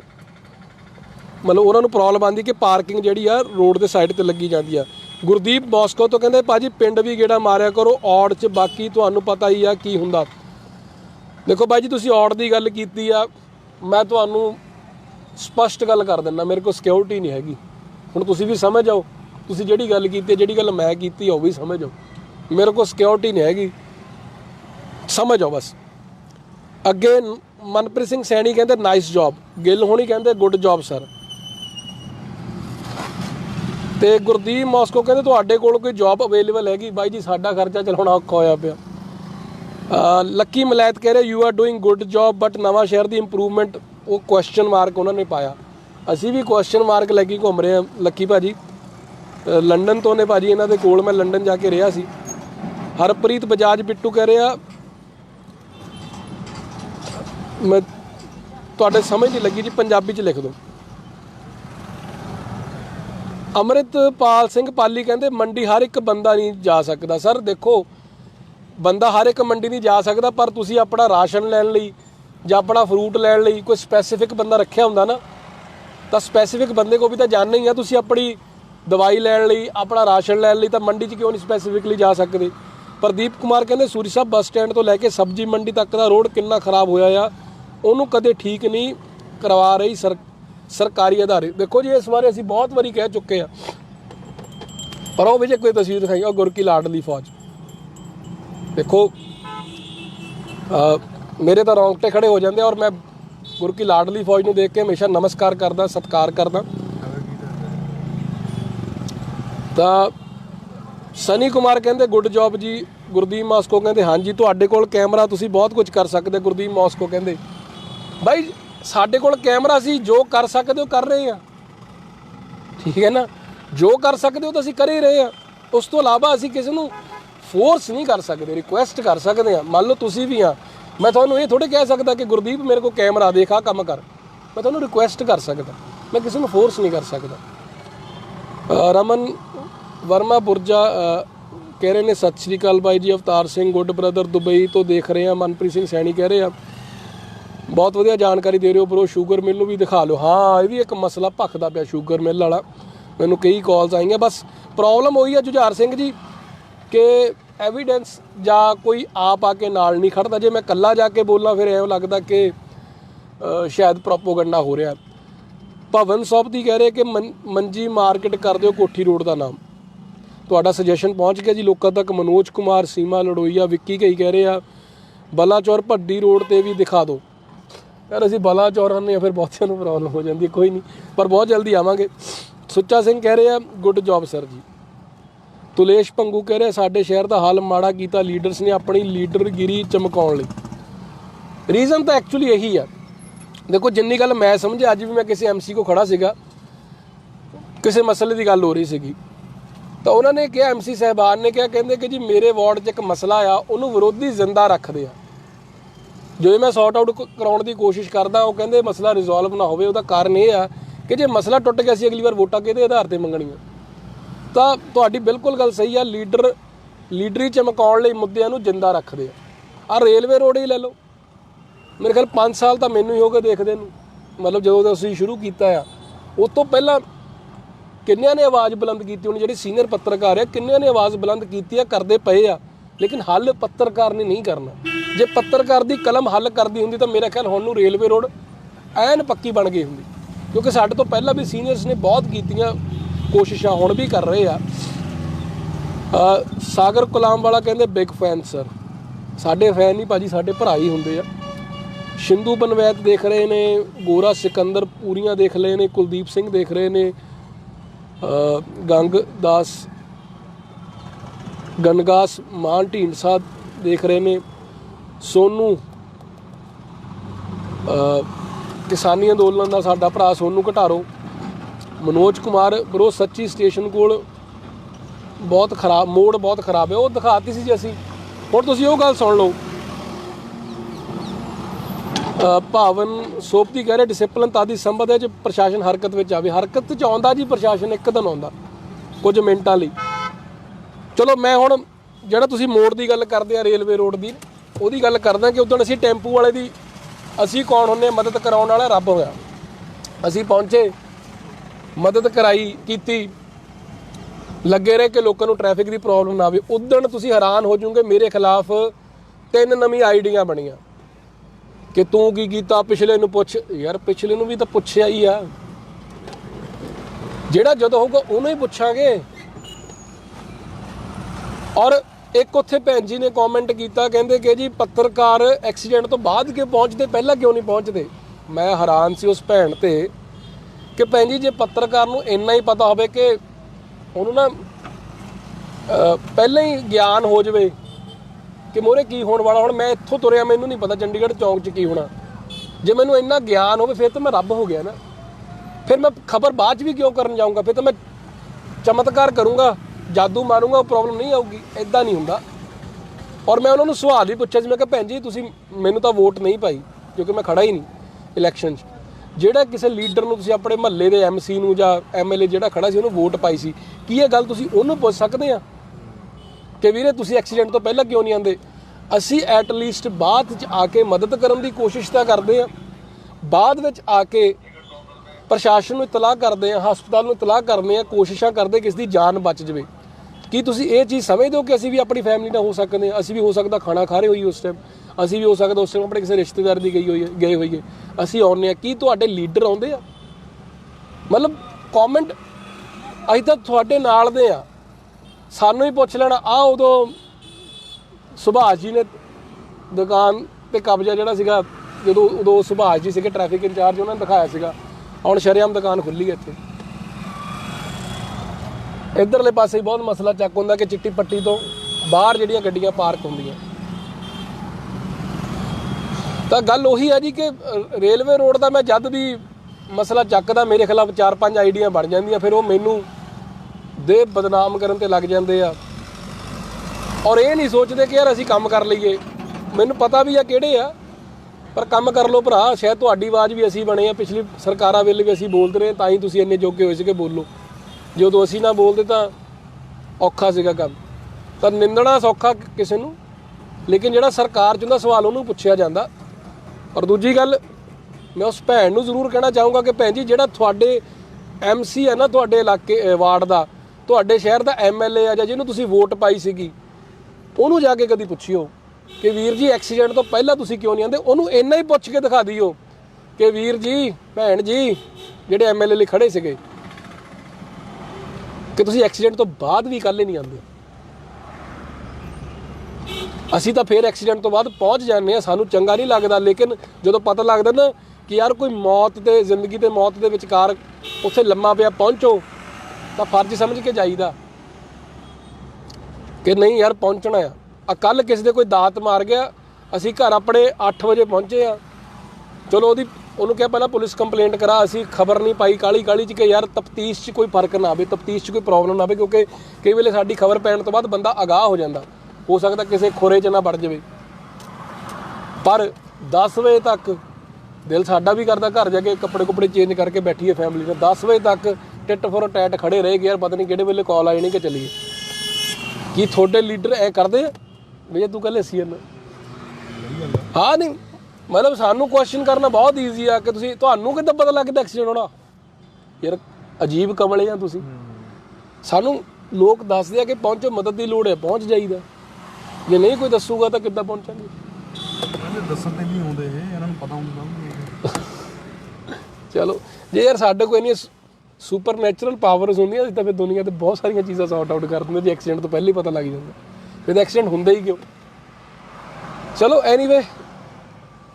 ਮਤਲਬ ਉਹਨਾਂ ਨੂੰ ਪ੍ਰੋਬਲਮ ਆਂਦੀ ਕਿ ਪਾਰਕਿੰਗ ਜਿਹੜੀ ਆ ਰੋਡ ਦੇ ਸਾਈਡ ਤੇ ਲੱਗੀ ਜਾਂਦੀ ਆ। ਗੁਰਦੀਪ ਬੋਸਕੋ ਤੋਂ ਕਹਿੰਦੇ, ਭਾਜੀ, ਪਿੰਡ ਵੀ ਗੇੜਾ ਮਾਰਿਆ ਕਰੋ, ਔੜ 'ਚ ਬਾਕੀ ਤੁਹਾਨੂੰ ਪਤਾ ਹੀ ਆ ਕੀ ਹੁੰਦਾ। ਦੇਖੋ ਬਾਈ ਜੀ ਤੁਸੀਂ ਔੜ ਦੀ ਗੱਲ ਕੀਤੀ ਆ, ਮੈਂ ਤੁਹਾਨੂੰ ਸਪਸ਼ਟ ਗੱਲ ਕਰ ਦਿੰਦਾ, ਮੇਰੇ ਕੋਲ ਸਿਕਿਉਰਿਟੀ ਨਹੀਂ ਹੈਗੀ। ਹੁਣ ਤੁਸੀਂ ਵੀ ਸਮਝ ਆਓ ਤੁਸੀਂ ਜਿਹੜੀ ਗੱਲ ਕੀਤੀ ਜਿਹੜੀ ਗੱਲ ਮੈਂ ਕੀਤੀ ਉਹ ਵੀ ਸਮਝ ਆਓ ਮੇਰੇ ਕੋਲ ਸਿਕਿਉਰਿਟੀ ਨਹੀਂ ਹੈਗੀ। ਸਮਝ ਆਓ ਬਸ। ਅੱਗੇ ਮਨਪ੍ਰੀਤ ਸਿੰਘ ਸੈਣੀ ਕਹਿੰਦੇ ਨਾਈਸ ਜੌਬ ਗਿੱਲ ਹੋਣੀ ਕਹਿੰਦੇ ਗੁੱਡ ਜੌਬ ਸਰ ਤੇ ਗੁਰਦੀਪ ਮਾਸਕੋ ਕਹਿੰਦੇ, ਤੁਹਾਡੇ ਕੋਲ ਕੋਈ ਜੌਬ ਅਵੇਲੇਬਲ ਹੈਗੀ? ਬਾਈ ਜੀ, ਸਾਡਾ ਖਰਚਾ ਚਲਾਉਣਾ ਔਖਾ ਹੋਇਆ ਪਿਆ। ਲੱਕੀ ਮਲੈਤ ਕਹਿ ਰਹੇ you are doing good job but Nawanshahr the improvement ਉਹ ਕੁਐਸਚਨ ਮਾਰਕ ਉਹਨਾਂ ਨੇ ਪਾਇਆ। ਅਸੀਂ ਵੀ ਕੁਐਸਚਨ ਮਾਰਕ ਲੈ ਕੇ ਘੁੰਮ ਰਹੇ ਹਾਂ, ਲੱਕੀ ਭਾਜੀ। ਅਹ ਲੰਡਨ ਤੋਂ ਨੇ ਭਾਜੀ, ਇਹਨਾਂ ਦੇ ਕੋਲ ਮੈਂ ਲੰਡਨ ਜਾ ਕੇ ਰਿਹਾ ਸੀ। ਹਰਪ੍ਰੀਤ ਬਜਾਜ ਬਿੱਟੂ ਕਹਿ ਰਿਹਾ, ਮੈਂ ਤੁਹਾਡੇ ਸਮਝ ਨਹੀਂ ਲੱਗੀ ਜੀ, ਪੰਜਾਬੀ ਚ ਲਿਖ ਦਿਓ। ਅੰਮ੍ਰਿਤਪਾਲ ਸਿੰਘ ਪਾਲੀ ਕਹਿੰਦੇ, ਮੰਡੀ ਹਰ ਇੱਕ ਬੰਦਾ ਨਹੀਂ ਜਾ ਸਕਦਾ। ਸਰ ਦੇਖੋ, ਬੰਦਾ ਹਰ ਇੱਕ ਮੰਡੀ ਨਹੀਂ ਜਾ ਸਕਦਾ, ਪਰ ਤੁਸੀਂ ਆਪਣਾ ਰਾਸ਼ਨ ਲੈਣ ਲਈ ਜਾਂ ਆਪਣਾ ਫਰੂਟ ਲੈਣ ਲਈ ਕੋਈ ਸਪੈਸੀਫਿਕ ਬੰਦਾ ਰੱਖਿਆ ਹੁੰਦਾ ਨਾ, ਤਾਂ ਸਪੈਸੀਫਿਕ ਬੰਦੇ ਕੋ ਵੀ ਤਾਂ ਜਾਣਨਾ ਹੀ ਆ। ਤੁਸੀਂ ਆਪਣੀ ਦਵਾਈ ਲੈਣ ਲਈ, ਆਪਣਾ ਰਾਸ਼ਨ ਲੈਣ ਲਈ ਤਾਂ ਮੰਡੀ 'ਚ ਕਿਉਂ ਨਹੀਂ ਸਪੈਸੀਫਿਕਲੀ ਜਾ ਸਕਦੇ? ਪ੍ਰਦੀਪ ਕੁਮਾਰ ਕਹਿੰਦੇ, ਸੂਰੀ ਸਾਹਿਬ ਬੱਸ ਸਟੈਂਡ ਤੋਂ ਲੈ ਕੇ ਸਬਜ਼ੀ ਮੰਡੀ ਤੱਕ ਦਾ ਰੋਡ ਕਿੰਨਾ ਖਰਾਬ ਹੋਇਆ ਆ, ਉਹਨੂੰ ਕਦੇ ਠੀਕ ਨਹੀਂ ਕਰਵਾ ਰਹੀ ਸਰਕਾਰੀ ਅਦਾਰੇ ਦੇਖੋ ਜੀ, ਇਸ ਬਾਰੇ ਅਸੀਂ ਬਹੁਤ ਵਾਰੀ ਕਹਿ ਚੁੱਕੇ ਆ। ਪਰ ਉਹ ਵੀ ਜੇ ਕੋਈ ਤਸਵੀਰ ਦਿਖਾਈ ਉਹ ਗੁਰਕੀ ਲਾਡਲੀ ਫੌਜ। ਦੇਖੋ ਮੇਰੇ ਤਾਂ ਰੌਂਗਟੇ ਖੜੇ ਹੋ ਜਾਂਦੇ ਆ ਔਰ ਮੈਂ ਗੁਰੂ ਕੀ ਲਾਡਲੀ ਫੌਜ ਨੂੰ ਦੇਖ ਕੇ ਹਮੇਸ਼ਾ ਨਮਸਕਾਰ ਕਰਦਾ, ਸਤਿਕਾਰ ਕਰਦਾ। ਤਾਂ ਸਨੀ ਕੁਮਾਰ ਕਹਿੰਦੇ, ਗੁੱਡ ਜੌਬ ਜੀ। ਗੁਰਦੀਪ ਮਾਸਕੋ ਕਹਿੰਦੇ, ਹਾਂਜੀ, ਤੁਹਾਡੇ ਕੋਲ ਕੈਮਰਾ, ਤੁਸੀਂ ਬਹੁਤ ਕੁਝ ਕਰ ਸਕਦੇ ਗੁਰਦੀਪ ਮਾਸਕੋ ਕਹਿੰਦੇ, ਬਾਈ, ਸਾਡੇ ਕੋਲ ਕੈਮਰਾ ਸੀ, ਜੋ ਕਰ ਸਕਦੇ ਹੋ, ਕਰ ਰਹੇ ਆ। ਠੀਕ ਹੈ ਨਾ? ਜੋ ਕਰ ਸਕਦੇ ਹੋ, ਤਾਂ ਅਸੀਂ ਕਰ ਹੀ ਰਹੇ ਆ। ਉਸ ਤੋਂ ਇਲਾਵਾ ਅਸੀਂ ਕਿਸੇ ਨੂੰ ਫੋਰਸ ਨਹੀਂ ਕਰ ਸਕਦੇ ਰਿਕੁਐਸਟ ਕਰ ਸਕਦੇ ਆ। ਮੰਨ ਲਓ ਤੁਸੀਂ ਵੀ ਆ ਮੈਂ ਤੁਹਾਨੂੰ ਇਹ ਥੋੜੇ ਕਹਿ ਸਕਦਾ ਕਿ ਗੁਰਦੀਪ ਮੇਰੇ ਕੋਲ ਕੈਮਰਾ ਦੇਖ ਆ ਕੰਮ ਕਰ। ਮੈਂ ਤੁਹਾਨੂੰ ਰਿਕੁਐਸਟ ਕਰ ਸਕਦਾ। ਮੈਂ ਕਿਸੇ ਨੂੰ ਫੋਰਸ ਨਹੀਂ ਕਰ ਸਕਦਾ। ਰਮਨ ਵਰਮਾ ਬੁਰਜਾ ਕਹਿ ਰਹੇ ਨੇ, ਸਤਿ ਸ਼੍ਰੀ ਅਕਾਲ ਬਾਈ ਜੀ, Avtar Singh, good brother, Dubai ਤੋਂ ਦੇਖ ਰਹੇ ਆ ਮਨਪ੍ਰੀਤ ਸਿੰਘ ਸੈਣੀ ਕਹਿ ਰਹੇ ਆ ਬਹੁਤ ਵਧੀਆ ਜਾਣਕਾਰੀ ਦੇ ਰਹੇ ਹੋ ਬ్రో ਸ਼ੂਗਰ ਮਿਲ ਨੂੰ ਵੀ ਦਿਖਾ ਲਓ। ਹਾਂ, ਇਹ ਵੀ ਇੱਕ ਮਸਲਾ ਭਖਦਾ ਪਿਆ ਸ਼ੂਗਰ ਮਿਲ ਵਾਲਾ। ਮੈਨੂੰ ਕਈ ਕਾਲਸ ਆਈਆਂ। ਬਸ ਪ੍ਰੋਬਲਮ ਹੋਈ ਆ ਜੁਝਾਰ ਸਿੰਘ ਜੀ, ਕਿ ਐਵੀਡੈਂਸ ਜਾਂ ਕੋਈ ਆਪ ਆ ਕੇ ਨਾਲ ਨਹੀਂ ਖੜਦਾ। ਜੇ ਮੈਂ ਇਕੱਲਾ ਜਾ ਕੇ ਬੋਲਾਂ, ਫਿਰ ਐਂ ਲੱਗਦਾ ਕਿ ਸ਼ਾਇਦ ਪ੍ਰੋਪੋਗੰਡਾ ਹੋ ਰਿਹਾ। ਭਵਨ ਸੌਪਤੀ ਕਹਿ ਰਹੇ ਕਿ ਮਨ- ਮੰਜੀ ਮਾਰਕੀਟ ਕਰ ਦਿਓ ਕੋਠੀ ਰੋਡ ਦਾ ਨਾਮ। ਤੁਹਾਡਾ ਸੁਜੈਸ਼ਨ ਪਹੁੰਚ ਗਿਆ ਜੀ ਲੋਕਾਂ ਤੱਕ। ਮਨੋਜ ਕੁਮਾਰ, ਸੀਮਾ ਲੜੋਈਆ, ਵਿੱਕੀ ਕਈ ਕਹਿ ਰਹੇ ਆ, ਬਲਾਚੌਰ ਭੱਡੀ ਰੋਡ ਤੇ ਵੀ ਦਿਖਾ ਦਿਓ। ਯਾਰ ਅਸੀਂ ਬਲਾਚੌਰ ਆਉਂਦੇ ਆ ਫਿਰ ਬਹੁਤਿਆਂ ਨੂੰ ਪ੍ਰੋਬਲਮ ਹੋ ਜਾਂਦੀ ਕੋਈ ਨਹੀਂ। ਪਰ ਬਹੁਤ ਜਲਦੀ ਆਵਾਂਗੇ। ਸੁੱਚਾ ਸਿੰਘ ਕਹਿ ਰਹੇ ਆ ਗੁੱਡ ਜੌਬ ਸਰ ਜੀ। ਤੁਲੇਸ਼ ਪੰਗੂ ਕਹਿ ਰਿਹਾ, ਸਾਡੇ ਸ਼ਹਿਰ ਦਾ ਹਾਲ ਮਾੜਾ ਕੀਤਾ ਲੀਡਰਸ ਨੇ ਆਪਣੀ ਲੀਡਰਗਿਰੀ ਚਮਕਾਉਣ ਲਈ। ਰੀਜ਼ਨ ਤਾਂ ਐਕਚੁਅਲੀ ਇਹੀ ਆ। ਦੇਖੋ, ਜਿੰਨੀ ਗੱਲ ਮੈਂ ਸਮਝਿਆ, ਅੱਜ ਵੀ ਮੈਂ ਕਿਸੇ ਐਮਸੀ ਕੋ ਖੜਾ ਸੀਗਾ, ਕਿਸੇ ਮਸਲੇ ਦੀ ਗੱਲ ਹੋ ਰਹੀ ਸੀਗੀ, ਤਾਂ ਉਹਨਾਂ ਨੇ ਕਿਹਾ ਐਮਸੀ ਸਾਹਿਬਾਨ ਨੇ ਕਿਹਾ, ਕਹਿੰਦੇ ਕਿ ਜੀ ਮੇਰੇ ਵਾਰਡ 'ਚ ਇੱਕ ਮਸਲਾ ਆ, ਉਹਨੂੰ ਵਿਰੋਧੀ ਜ਼ਿੰਦਾ ਰੱਖਦੇ ਆ। ਜਦੋਂ ਮੈਂ ਸੌਟ ਆਊਟ ਕਰਾਉਣ ਦੀ ਕੋਸ਼ਿਸ਼ ਕਰਦਾ, ਉਹ ਕਹਿੰਦੇ ਮਸਲਾ ਰਿਜ਼ੋਲਵ ਨਾ ਹੋਵੇ, ਉਹਦਾ ਕਾਰਨ ਇਹ ਆ ਕਿ ਜੇ ਮਸਲਾ ਟੁੱਟ ਗਿਆ ਸੀ, ਅਗਲੀ ਵਾਰ ਵੋਟਾਂ ਕਿਹਦੇ ਆਧਾਰ ਤੇ ਮੰਗਣੀਆਂ? ਤਾਂ ਤੁਹਾਡੀ ਬਿਲਕੁਲ ਗੱਲ ਸਹੀ ਆ, ਲੀਡਰ, ਲੀਡਰੀ ਚਮਕਾਉਣ ਲਈ ਮੁੱਦਿਆਂ ਨੂੰ ਜਿੰਦਾ ਰੱਖਦੇ ਆ। ਆ ਰੇਲਵੇ ਰੋਡ ਹੀ ਲੈ ਲਓ। ਮੇਰੇ ਖਿਆਲ 5 ਸਾਲ ਤਾਂ ਮੈਨੂੰ ਹੀ ਹੋ ਗਏ ਦੇਖਦੇ ਨੂੰ। ਮਤਲਬ ਜਦੋਂ ਦਾ ਅਸੀਂ ਸ਼ੁਰੂ ਕੀਤਾ ਆ, ਉਸ ਤੋਂ ਪਹਿਲਾਂ ਕਿੰਨਿਆਂ ਨੇ ਆਵਾਜ਼ ਬੁਲੰਦ ਕੀਤੀ ਹੋਣੀ? ਜਿਹੜੇ ਸੀਨੀਅਰ ਪੱਤਰਕਾਰ ਆ, ਕਿੰਨਿਆਂ ਨੇ ਆਵਾਜ਼ ਬੁਲੰਦ ਕੀਤੀ ਆ, ਕਰਦੇ ਪਏ ਆ, ਲੇਕਿਨ ਹੱਲ ਪੱਤਰਕਾਰ ਨੇ ਨਹੀਂ ਕਰਨਾ। ਜੇ ਪੱਤਰਕਾਰ ਦੀ ਕਲਮ ਹੱਲ ਕਰਦੀ ਹੁੰਦੀ ਤਾਂ ਮੇਰਾ ਖਿਆਲ ਹੁਣ ਨੂੰ ਰੇਲਵੇ ਰੋਡ ਐਨ ਪੱਕੀ ਬਣ ਗਈ ਹੁੰਦੀ। ਕਿਉਂਕਿ ਸਾਡੇ ਤੋਂ ਪਹਿਲਾਂ ਵੀ ਸੀਨੀਅਰਸ ਨੇ ਬਹੁਤ ਕੀਤੀਆਂ ਕੋਸ਼ਿਸ਼ਾਂ ਹੁਣ ਵੀ ਕਰ ਰਹੇ ਆ। ਸਾਗਰ ਗੁਲਾਮ ਵਾਲਾ ਕਹਿੰਦੇ ਬਿਗ ਫੈਨ ਸਰ ਸਾਡੇ ਫੈਨ ਨਹੀਂ ਭਾਜੀ ਸਾਡੇ ਭਰਾ ਹੀ ਹੁੰਦੇ ਆ। ਸ਼ਿੰਦੂ ਬਨਵੈਤ ਦੇਖ ਰਹੇ ਨੇ ਗੋਰਾ ਸਿਕੰਦਰ ਪੂਰੀਆਂ ਦੇਖ ਰਹੇ ਨੇ ਕੁਲਦੀਪ ਸਿੰਘ ਦੇਖ ਰਹੇ ਨੇ ਅ, ਗੰਗ ਦਾਸ ਗਨਗਾਸ ਮਾਨ ਢੀਂਡਸਾ ਦੇਖ ਰਹੇ ਨੇ ਸੋਨੂ ਕਿਸਾਨੀ ਅੰਦੋਲਨ ਦਾ ਸਾਡਾ ਭਰਾ ਸੋਨੂ ਘਟਾਰੋ। ਮਨੋਜ ਕੁਮਾਰ ਬਰੋ ਸੱਚੀ ਸਟੇਸ਼ਨ ਕੋਲ ਬਹੁਤ ਖਰਾਬ ਮੋੜ ਬਹੁਤ ਖਰਾਬ ਹੈ। ਉਹ ਦਿਖਾਤੀ ਸੀ ਜੀ ਅਸੀਂ। ਹੁਣ ਤੁਸੀਂ ਉਹ ਗੱਲ ਸੁਣ ਲਓ। ਭਾਵਨ ਸੋਪਤੀ ਕਹਿ ਰਹੇ ਡਿਸਪਲਿਨ ਤਾਦੀ ਸੰਬੰਧ ਹੈ ਜੇ ਪ੍ਰਸ਼ਾਸਨ ਹਰਕਤ ਵਿੱਚ ਆਵੇ। ਹਰਕਤ 'ਚ ਆਉਂਦਾ ਜੀ, ਪ੍ਰਸ਼ਾਸਨ ਇੱਕ ਦਿਨ ਆਉਂਦਾ, ਕੁਝ ਮਿੰਟਾਂ ਲਈ। ਚਲੋ, ਮੈਂ ਹੁਣ ਜਿਹੜਾ ਤੁਸੀਂ ਮੋੜ ਦੀ ਗੱਲ ਕਰਦੇ ਆ ਰੇਲਵੇ ਰੋਡ ਦੀ, ਉਹਦੀ ਗੱਲ ਕਰਦਾ ਕਿ ਉਦੋਂ ਅਸੀਂ ਟੈਂਪੂ ਵਾਲੇ ਦੀ, ਅਸੀਂ ਕੌਣ ਹੁੰਨੇ ਆ, ਮਦਦ ਕਰਾਉਣ ਵਾਲਾ ਰੱਬ ਹੋਇਆ। ਅਸੀਂ ਪਹੁੰਚੇ ਮਦਦ ਕਰਾਈ, ਕੀਤੀ। ਲੱਗੇ ਰਹੇ ਕਿ ਲੋਕਾਂ ਨੂੰ ਟ੍ਰੈਫਿਕ ਦੀ ਪ੍ਰੋਬਲਮ ਨਾ ਆਵੇ। ਉਦੋਂ ਤੁਸੀਂ ਹੈਰਾਨ ਹੋ ਜਾਓਗੇ, ਮੇਰੇ ਖਿਲਾਫ ਤਿੰਨ ਨਵੀਂ ਆਈਡੀਆਂ ਬਣੀਆਂ। ਕਿ ਤੂੰ ਕੀ ਕੀਤਾ, ਪਿਛਲੇ ਨੂੰ ਪੁੱਛ। ਯਾਰ, ਪਿਛਲੇ ਨੂੰ ਵੀ ਤਾਂ ਪੁੱਛਿਆ ਹੀ ਆ। ਜਿਹੜਾ ਜਦੋਂ ਹੋਊਗਾ, ਉਹਨੂੰ ਹੀ ਪੁੱਛਾਂਗੇ। ਔਰ ਇੱਕ ਉੱਥੇ ਭੈਣ ਜੀ ਨੇ ਕਮੈਂਟ ਕੀਤਾ, ਕਹਿੰਦੇ ਕਿ ਜੀ, ਪੱਤਰਕਾਰ ਐਕਸੀਡੈਂਟ ਤੋਂ ਬਾਅਦ ਕਿਉਂ ਪਹੁੰਚਦੇ, ਪਹਿਲਾਂ ਕਿਉਂ ਨਹੀਂ ਪਹੁੰਚਦੇ? ਮੈਂ ਹੈਰਾਨ ਸੀ ਉਸ ਭੈਣ ਤੇ। ਕਿ ਭੈਣ ਜੀ, ਜੇ ਪੱਤਰਕਾਰ ਨੂੰ ਇੰਨਾ ਹੀ ਪਤਾ ਹੋਵੇ ਕਿ ਉਹਨੂੰ ਨਾ ਪਹਿਲਾਂ ਹੀ ਗਿਆਨ ਹੋ ਜਾਵੇ ਕਿ ਮੋਰੇ ਕੀ ਹੋਣ ਵਾਲਾ, ਹੁਣ ਮੈਂ ਇੱਥੋਂ ਤੁਰਿਆ, ਮੈਨੂੰ ਨਹੀਂ ਪਤਾ ਚੰਡੀਗੜ੍ਹ ਚੌਂਕ 'ਚ ਕੀ ਹੋਣਾ। ਜੇ ਮੈਨੂੰ ਇੰਨਾ ਗਿਆਨ ਹੋਵੇ, ਫਿਰ ਤਾਂ ਮੈਂ ਰੱਬ ਹੋ ਗਿਆ ਨਾ। ਫਿਰ ਮੈਂ ਖਬਰ ਬਾਅਦ 'ਚ ਵੀ ਕਿਉਂ ਕਰਨ ਜਾਊਂਗਾ? ਫਿਰ ਤਾਂ ਮੈਂ ਚਮਤਕਾਰ ਕਰੂੰਗਾ, ਜਾਦੂ ਮਾਰੂੰਗਾ, ਉਹ ਪ੍ਰੋਬਲਮ ਨਹੀਂ ਆਊਗੀ ਐਦਾਂ ਨਹੀਂ ਹੁੰਦਾ। ਔਰ ਮੈਂ ਉਹਨਾਂ ਨੂੰ ਸਵਾਲ ਵੀ ਪੁੱਛਿਆ ਸੀ, ਮੈਂ ਕਿਹਾ, ਭੈਣ ਜੀ, ਤੁਸੀਂ ਮੈਨੂੰ ਤਾਂ ਵੋਟ ਨਹੀਂ ਪਾਈ, ਕਿਉਂਕਿ ਮੈਂ ਖੜਾ ਹੀ ਨਹੀਂ ਇਲੈਕਸ਼ਨ 'ਚ। ਜਿਹੜਾ ਕਿਸੇ ਲੀਡਰ ਨੂੰ ਤੁਸੀਂ ਆਪਣੇ ਮਹੱਲੇ ਦੇ ਐਮਸੀ ਨੂੰ ਜਾਂ ਐਮਐਲਏ ਜਿਹੜਾ ਖੜਾ ਸੀ, ਉਹਨੂੰ ਵੋਟ ਪਾਈ ਸੀ, ਕੀ ਇਹ ਗੱਲ ਤੁਸੀਂ ਉਹਨੂੰ ਪੁੱਛ ਸਕਦੇ ਆ? ਕਿ ਵੀਰੇ ਤੁਸੀਂ ਐਕਸੀਡੈਂਟ ਤੋਂ ਪਹਿਲਾਂ ਕਿਉਂ ਨਹੀਂ ਆਂਦੇ ਅਸੀਂ ਐਟ ਲੀਸਟ ਬਾਅਦ 'ਚ ਆ ਕੇ ਮਦਦ ਕਰਨ ਦੀ ਕੋਸ਼ਿਸ਼ ਤਾਂ ਕਰਦੇ ਆ। ਬਾਅਦ ਵਿੱਚ ਆ ਕੇ ਪ੍ਰਸ਼ਾਸਨ ਨੂੰ ਇਤਲਾਹ ਕਰਦੇ ਆ, ਹਸਪਤਾਲ ਨੂੰ ਇਤਲਾਹ ਕਰਦੇ ਆ, ਕੋਸ਼ਿਸ਼ਾਂ ਕਰਦੇ ਕਿਸ ਦੀ ਜਾਨ ਬਚ ਜਾਵੇ। ਕੀ ਤੁਸੀਂ ਇਹ ਚੀਜ਼ ਸਮਝਦੇ ਹੋ ਕਿ ਅਸੀਂ ਵੀ ਆਪਣੀ ਫੈਮਿਲੀ ਨਾਲ ਹੋ ਸਕਦੇ ਹਾਂ ਅਸੀਂ ਵੀ ਹੋ ਸਕਦਾ ਖਾਣਾ ਖਾ ਰਹੇ ਹੋਈ ਉਸ ਟਾਈਮ ਅਸੀਂ ਵੀ ਹੋ ਸਕਦਾ ਉਸ ਟਾਈਮ ਆਪਣੇ ਕਿਸੇ ਰਿਸ਼ਤੇਦਾਰ ਦੀ ਗਈ ਹੋਈ ਗਏ ਹੋਈਏ। ਅਸੀਂ ਆਉਂਦੇ ਆ। ਕੀ ਤੁਹਾਡੇ ਲੀਡਰ ਆਉਂਦੇ ਆ? ਮਤਲਬ ਕਮੈਂਟ ਅਸੀਂ ਤਾਂ ਤੁਹਾਡੇ ਨਾਲ ਦੇ ਆ। ਸਾਨੂੰ ਹੀ ਪੁੱਛ ਲੈਣਾ ਆ ਉਦੋਂ ਸੁਭਾਸ਼ ਜੀ ਨੇ ਦੁਕਾਨ ਤੇ ਕਬਜ਼ਾ ਜਿਹੜਾ ਸੀਗਾ, ਜਦੋਂ, ਉਦੋਂ ਸੁਭਾਸ਼ ਜੀ ਸੀਗੇ ਟ੍ਰੈਫਿਕ ਇੰਚਾਰਜ, ਉਹਨਾਂ ਨੇ ਦਿਖਾਇਆ ਸੀਗਾ। ਹੁਣ ਸ਼ਰੇਆਮ ਦੁਕਾਨ ਖੁੱਲੀ ਹੈ ਇੱਥੇ। ਇਧਰਲੇ ਪਾਸੇ ਬਹੁਤ ਮਸਲਾ ਚੱਕ ਹੁੰਦਾ ਕਿ ਚਿੱਟੀ ਪੱਟੀ ਤੋਂ ਬਾਹਰ ਜਿਹੜੀਆਂ ਗੱਡੀਆਂ ਪਾਰਕ ਹੁੰਦੀਆਂ। ਤਾਂ ਗੱਲ ਉਹੀ ਹੈ ਜੀ ਕਿ ਰੇਲਵੇ ਰੋਡ ਦਾ ਮੈਂ ਜਦ ਵੀ ਮਸਲਾ ਚੱਕਦਾ, ਮੇਰੇ ਖਿਲਾਫ ਚਾਰ ਪੰਜ ਆਈਡੀਆਂ ਬਣ ਜਾਂਦੀਆਂ, ਫਿਰ ਉਹ ਮੈਨੂੰ ਦੇ ਬਦਨਾਮ ਕਰਨ ਤੇ ਲੱਗ ਜਾਂਦੇ ਆ। ਔਰ ਇਹ ਨਹੀਂ ਸੋਚਦੇ ਕਿ ਯਾਰ ਅਸੀਂ ਕੰਮ ਕਰ ਲਈਏ। ਮੈਨੂੰ ਪਤਾ ਵੀ ਆ ਕਿਹੜੇ ਆ, ਪਰ ਕੰਮ ਕਰ ਲਓ ਭਰਾ, ਸ਼ਾਇਦ ਤੁਹਾਡੀ ਆਵਾਜ਼ ਵੀ ਅਸੀਂ ਬਣੇ ਆ, ਪਿਛਲੀ ਸਰਕਾਰਾਂ ਵੇਲੇ ਵੀ ਅਸੀਂ ਬੋਲਦੇ ਰਹੇ, ਤਾਂ ਹੀ ਤੁਸੀਂ ਇੰਨੇ ਜੋਗੇ ਹੋਏ ਸੀਗੇ ਬੋਲੋ। ਜਦੋਂ ਅਸੀਂ ਨਾ ਬੋਲਦੇ ਤਾਂ ਔਖਾ ਸੀਗਾ ਕੰਮ। ਤਾਂ ਨਿੰਦਣਾ ਸੌਖਾ ਕਿਸੇ ਨੂੰ, ਲੇਕਿਨ ਜਿਹੜਾ ਸਰਕਾਰ 'ਚ ਹੁੰਦਾ, ਸਵਾਲ ਉਹਨੂੰ ਪੁੱਛਿਆ ਜਾਂਦਾ। ਔਰ ਦੂਜੀ ਗੱਲ, ਮੈਂ ਉਸ ਭੈਣ ਨੂੰ ਜ਼ਰੂਰ ਕਹਿਣਾ ਚਾਹੂੰਗਾ ਕਿ ਭੈਣ ਜੀ, ਜਿਹੜਾ ਤੁਹਾਡੇ ਐਮਸੀ ਹੈ ਨਾ, ਤੁਹਾਡੇ ਇਲਾਕੇ ਵਾਰਡ ਦਾ, ਤੁਹਾਡੇ ਸ਼ਹਿਰ ਦਾ ਐਮਐਲਏ ਆ ਜਾਂ ਜਿਹਨੂੰ ਤੁਸੀਂ ਵੋਟ ਪਾਈ ਸੀਗੀ, ਉਹਨੂੰ ਜਾ ਕੇ ਕਦੀ ਪੁੱਛਿਓ ਕਿ ਵੀਰ ਜੀ, ਐਕਸੀਡੈਂਟ ਤੋਂ ਪਹਿਲਾਂ ਤੁਸੀਂ ਕਿਉਂ ਨਹੀਂ ਆਂਦੇ ਉਹਨੂੰ ਇੰਨਾ ਹੀ ਪੁੱਛ ਕੇ ਦਿਖਾ ਦਿਓ ਕਿ ਵੀਰ ਜੀ, ਭੈਣ ਜੀ, ਜਿਹੜੇ ਐਮਐਲਏ ਲਈ ਖੜੇ ਸੀਗੇ, ਕਿ ਤੁਸੀਂ ਐਕਸੀਡੈਂਟ ਤੋਂ ਬਾਅਦ ਵੀ ਕੱਲੇ ਨਹੀਂ ਆਉਂਦੇ। ਅਸੀਂ ਤਾਂ ਫੇਰ ਐਕਸੀਡੈਂਟ ਤੋਂ ਬਾਅਦ ਪਹੁੰਚ ਜਾਂਦੇ ਆ ਸਾਨੂੰ ਚੰਗਾ ਨਹੀਂ ਲੱਗਦਾ, ਲੇਕਿਨ ਜਦੋਂ ਪਤਾ ਲੱਗਦਾ ਨਾ ਕਿ ਯਾਰ ਕੋਈ ਮੌਤ ਤੇ, ਜ਼ਿੰਦਗੀ ਤੇ ਮੌਤ ਦੇ ਵਿਚਕਾਰ ਉੱਥੇ ਲੰਮਾ ਪਿਆ ਪਹੁੰਚੋ, ਤਾਂ ਫਰਜ਼ ਸਮਝ ਕੇ ਜਾਈਦਾ ਕਿ ਨਹੀਂ ਯਾਰ ਪਹੁੰਚਣਾ ਆ। ਆ ਕੱਲ ਕਿਸੇ ਦੇ ਕੋਈ ਦਾਤ ਮਾਰ ਗਿਆ, ਅਸੀਂ ਘਰ ਆਪਣੇ 8 ਵਜੇ ਪਹੁੰਚੇ ਆ ਚਲੋ ਉਹਦੀ, ਉਹਨੂੰ ਕਿਹਾ ਪਹਿਲਾਂ ਪੁਲਿਸ ਕੰਪਲੇਂਟ ਕਰਾ, ਅਸੀਂ ਖਬਰ ਨਹੀਂ ਪਾਈ ਕਾਲੀ ਕਾਲੀ ਚ ਕਿ ਯਾਰ ਤਫਤੀਸ਼ 'ਚ ਕੋਈ ਫ਼ਰਕ ਨਾ ਆਵੇ, ਤਫਤੀਸ਼ 'ਚ ਕੋਈ ਪ੍ਰੋਬਲਮ ਨਾ ਆਵੇ, ਕਿਉਂਕਿ ਕਈ ਵੇਲੇ ਸਾਡੀ ਖਬਰ ਪੈਣ ਤੋਂ ਬਾਅਦ ਬੰਦਾ ਅਗਾਹ ਹੋ ਜਾਂਦਾ। ਹੋ ਸਕਦਾ ਕਿਸੇ ਖੋਰੇ 'ਚ ਨਾ ਵੜ ਜਾਵੇ। ਪਰ 10 ਵਜੇ ਤੱਕ ਦਿਲ ਸਾਡਾ ਵੀ ਕਰਦਾ ਘਰ ਜਾ ਕੇ ਕੱਪੜੇ ਕੁਪੜੇ ਚੇਂਜ ਕਰਕੇ ਬੈਠੀਏ ਫੈਮਿਲੀ ਨਾਲ। 10 ਵਜੇ ਤੱਕ ਟਿੱਟ ਫੋਰ ਟੈਟ ਖੜੇ ਰਹੇ ਯਾਰ ਪਤਾ ਨਹੀਂ ਕਿਹੜੇ ਵੇਲੇ ਕਾਲ ਆ ਜਾਣੀ ਕਿ ਚੱਲੀਏ। ਕੀ ਤੁਹਾਡੇ ਲੀਡਰ ਐ ਕਰਦੇ ਆ? ਵੀ ਤੂੰ ਕੱਲੇ ਸੀ ਨਾ ਹਾਂ ਨਹੀਂ ਮਤਲਬ ਸਾਨੂੰ ਕੁਐਸਚਨ ਕਰਨਾ ਬਹੁਤ ਈਜ਼ੀ ਆ ਕਿ ਤੁਸੀਂ ਤੁਹਾਨੂੰ ਕਿੱਦਾਂ ਪਤਾ ਲੱਗਦਾ ਐਕਸੀਡੈਂਟ ਹੋਣਾ? ਯਾਰ ਅਜੀਬ ਕਮਲੇ ਆ ਤੁਸੀਂ। ਸਾਨੂੰ ਲੋਕ ਦੱਸਦੇ ਆ ਕਿ ਪਹੁੰਚੋ ਮਦਦ ਦੀ ਲੋੜ ਹੈ ਪਹੁੰਚ ਜਾਈਦਾ। ਜੇ ਨਹੀਂ ਕੋਈ ਦੱਸੂਗਾ ਤਾਂ ਕਿੱਦਾਂ ਪਹੁੰਚਾਂਗੇ? ਇਹਨੇ ਦੱਸਣ ਤੇ ਨਹੀਂ ਆਉਂਦੇ ਇਹ ਇਹਨਾਂ ਨੂੰ ਪਤਾ ਹੁੰਦਾ ਨਾ ਚਲੋ ਜੇ ਯਾਰ ਸਾਡੇ ਕੋਲ ਇੰਨੀਆਂ ਸੁਪਰ ਨੈਚੁਰਲ ਪਾਵਰਸ ਹੁੰਦੀਆਂ ਅਸੀਂ ਤਾਂ ਫਿਰ ਦੁਨੀਆ ਤੇ ਬਹੁਤ ਸਾਰੀਆਂ ਚੀਜ਼ਾਂ ਸੌਰਟ ਆਊਟ ਕਰ ਦਿੰਦੇ ਜੇ ਐਕਸੀਡੈਂਟ ਤੋਂ ਪਹਿਲਾਂ ਹੀ ਪਤਾ ਲੱਗ ਜਾਂਦਾ। ਫਿਰ ਐਕਸੀਡੈਂਟ ਹੁੰਦਾ ਹੀ ਕਿਉਂ? ਚਲੋ ਐਨੀਵੇ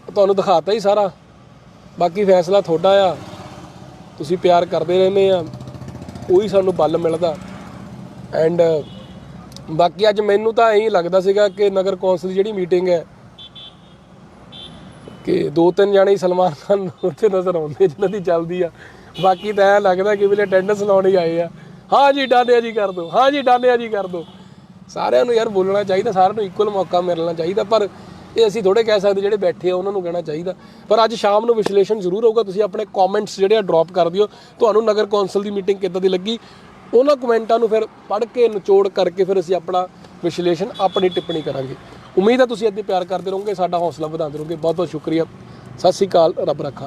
ਤੁਹਾਨੂੰ ਦਿਖਾਤਾ ਹੀ ਸਾਰਾ। ਬਾਕੀ ਫੈਸਲਾ ਤੁਹਾਡਾ ਆ। ਤੁਸੀਂ ਪਿਆਰ ਕਰਦੇ ਰਹਿੰਦੇ ਆ। ਉਹੀ ਸਾਨੂੰ ਬਲ ਮਿਲਦਾ। ਐਂਡ ਬਾਕੀ ਅੱਜ ਮੈਨੂੰ ਤਾਂ ਐਂ ਲੱਗਦਾ ਸੀਗਾ ਕਿ ਨਗਰ ਕੌਂਸਲ ਦੀ ਜਿਹੜੀ ਮੀਟਿੰਗ ਹੈ, ਕਿ ਦੋ ਤਿੰਨ ਜਾਣੇ ਸਲਮਾਨ ਖਾਨ ਉੱਥੇ ਨਜ਼ਰ ਆਉਂਦੇ ਜਿਹਨਾਂ ਦੀ ਚੱਲਦੀ ਆ। ਬਾਕੀ ਤਾਂ ਐਂ ਲੱਗਦਾ ਕਿ ਵੀਲੇ ਅਟੈਂਡੈਂਸ ਲਾਉਣ ਹੀ ਆਏ ਆ। ਹਾਂ ਜੀ ਡਾਲਿਆ ਜੀ ਕਰ ਦੋ, ਹਾਂ ਜੀ ਡਾਲਿਆ ਜੀ ਕਰ ਦੋ। ਸਾਰਿਆਂ ਨੂੰ ਯਾਰ ਬੋਲਣਾ ਚਾਹੀਦਾ, ਸਾਰਿਆਂ ਨੂੰ ਇਕੁਅਲ ਮੌਕਾ ਮਿਲਣਾ ਚਾਹੀਦਾ, ਪਰ ਇਹ ਅਸੀਂ ਥੋੜੇ ਕਹਿ ਸਕਦੇ ਜਿਹੜੇ ਬੈਠੇ ਆ, ਉਹਨਾਂ ਨੂੰ ਕਹਿਣਾ ਚਾਹੀਦਾ। ਪਰ ਅੱਜ ਸ਼ਾਮ ਨੂੰ ਵਿਸ਼ਲੇਸ਼ਣ ਜ਼ਰੂਰ ਹੋਊਗਾ, ਤੁਸੀਂ ਆਪਣੇ ਕਮੈਂਟਸ ਜਿਹੜੇ ਆ ਡ੍ਰੌਪ ਕਰ ਦਿਓ। ਤੁਹਾਨੂੰ ਨਗਰ ਕੌਂਸਲ ਦੀ ਮੀਟਿੰਗ ਕਿੱਦਾਂ ਦੀ ਲੱਗੀ? ਉਹਨਾਂ ਕਮੈਂਟਾਂ ਨੂੰ ਫਿਰ ਪੜ੍ਹ ਕੇ ਨਿਚੋੜ ਕਰਕੇ ਫਿਰ ਅਸੀਂ ਆਪਣਾ ਵਿਸ਼ਲੇਸ਼ਣ, ਆਪਣੀ ਟਿੱਪਣੀ ਕਰਾਂਗੇ। ਉਮੀਦ ਹੈ ਤੁਸੀਂ ਇੱਦਾਂ ਪਿਆਰ ਕਰਦੇ ਰਹੋਗੇ, ਸਾਡਾ ਹੌਸਲਾ ਵਧਾਉਂਦੇ ਰਹੋਗੇ। ਬਹੁਤ ਬਹੁਤ ਸ਼ੁਕਰੀਆ। ਸਤਿ ਸ਼੍ਰੀ ਅਕਾਲ, ਰੱਬ ਰੱਖਾ।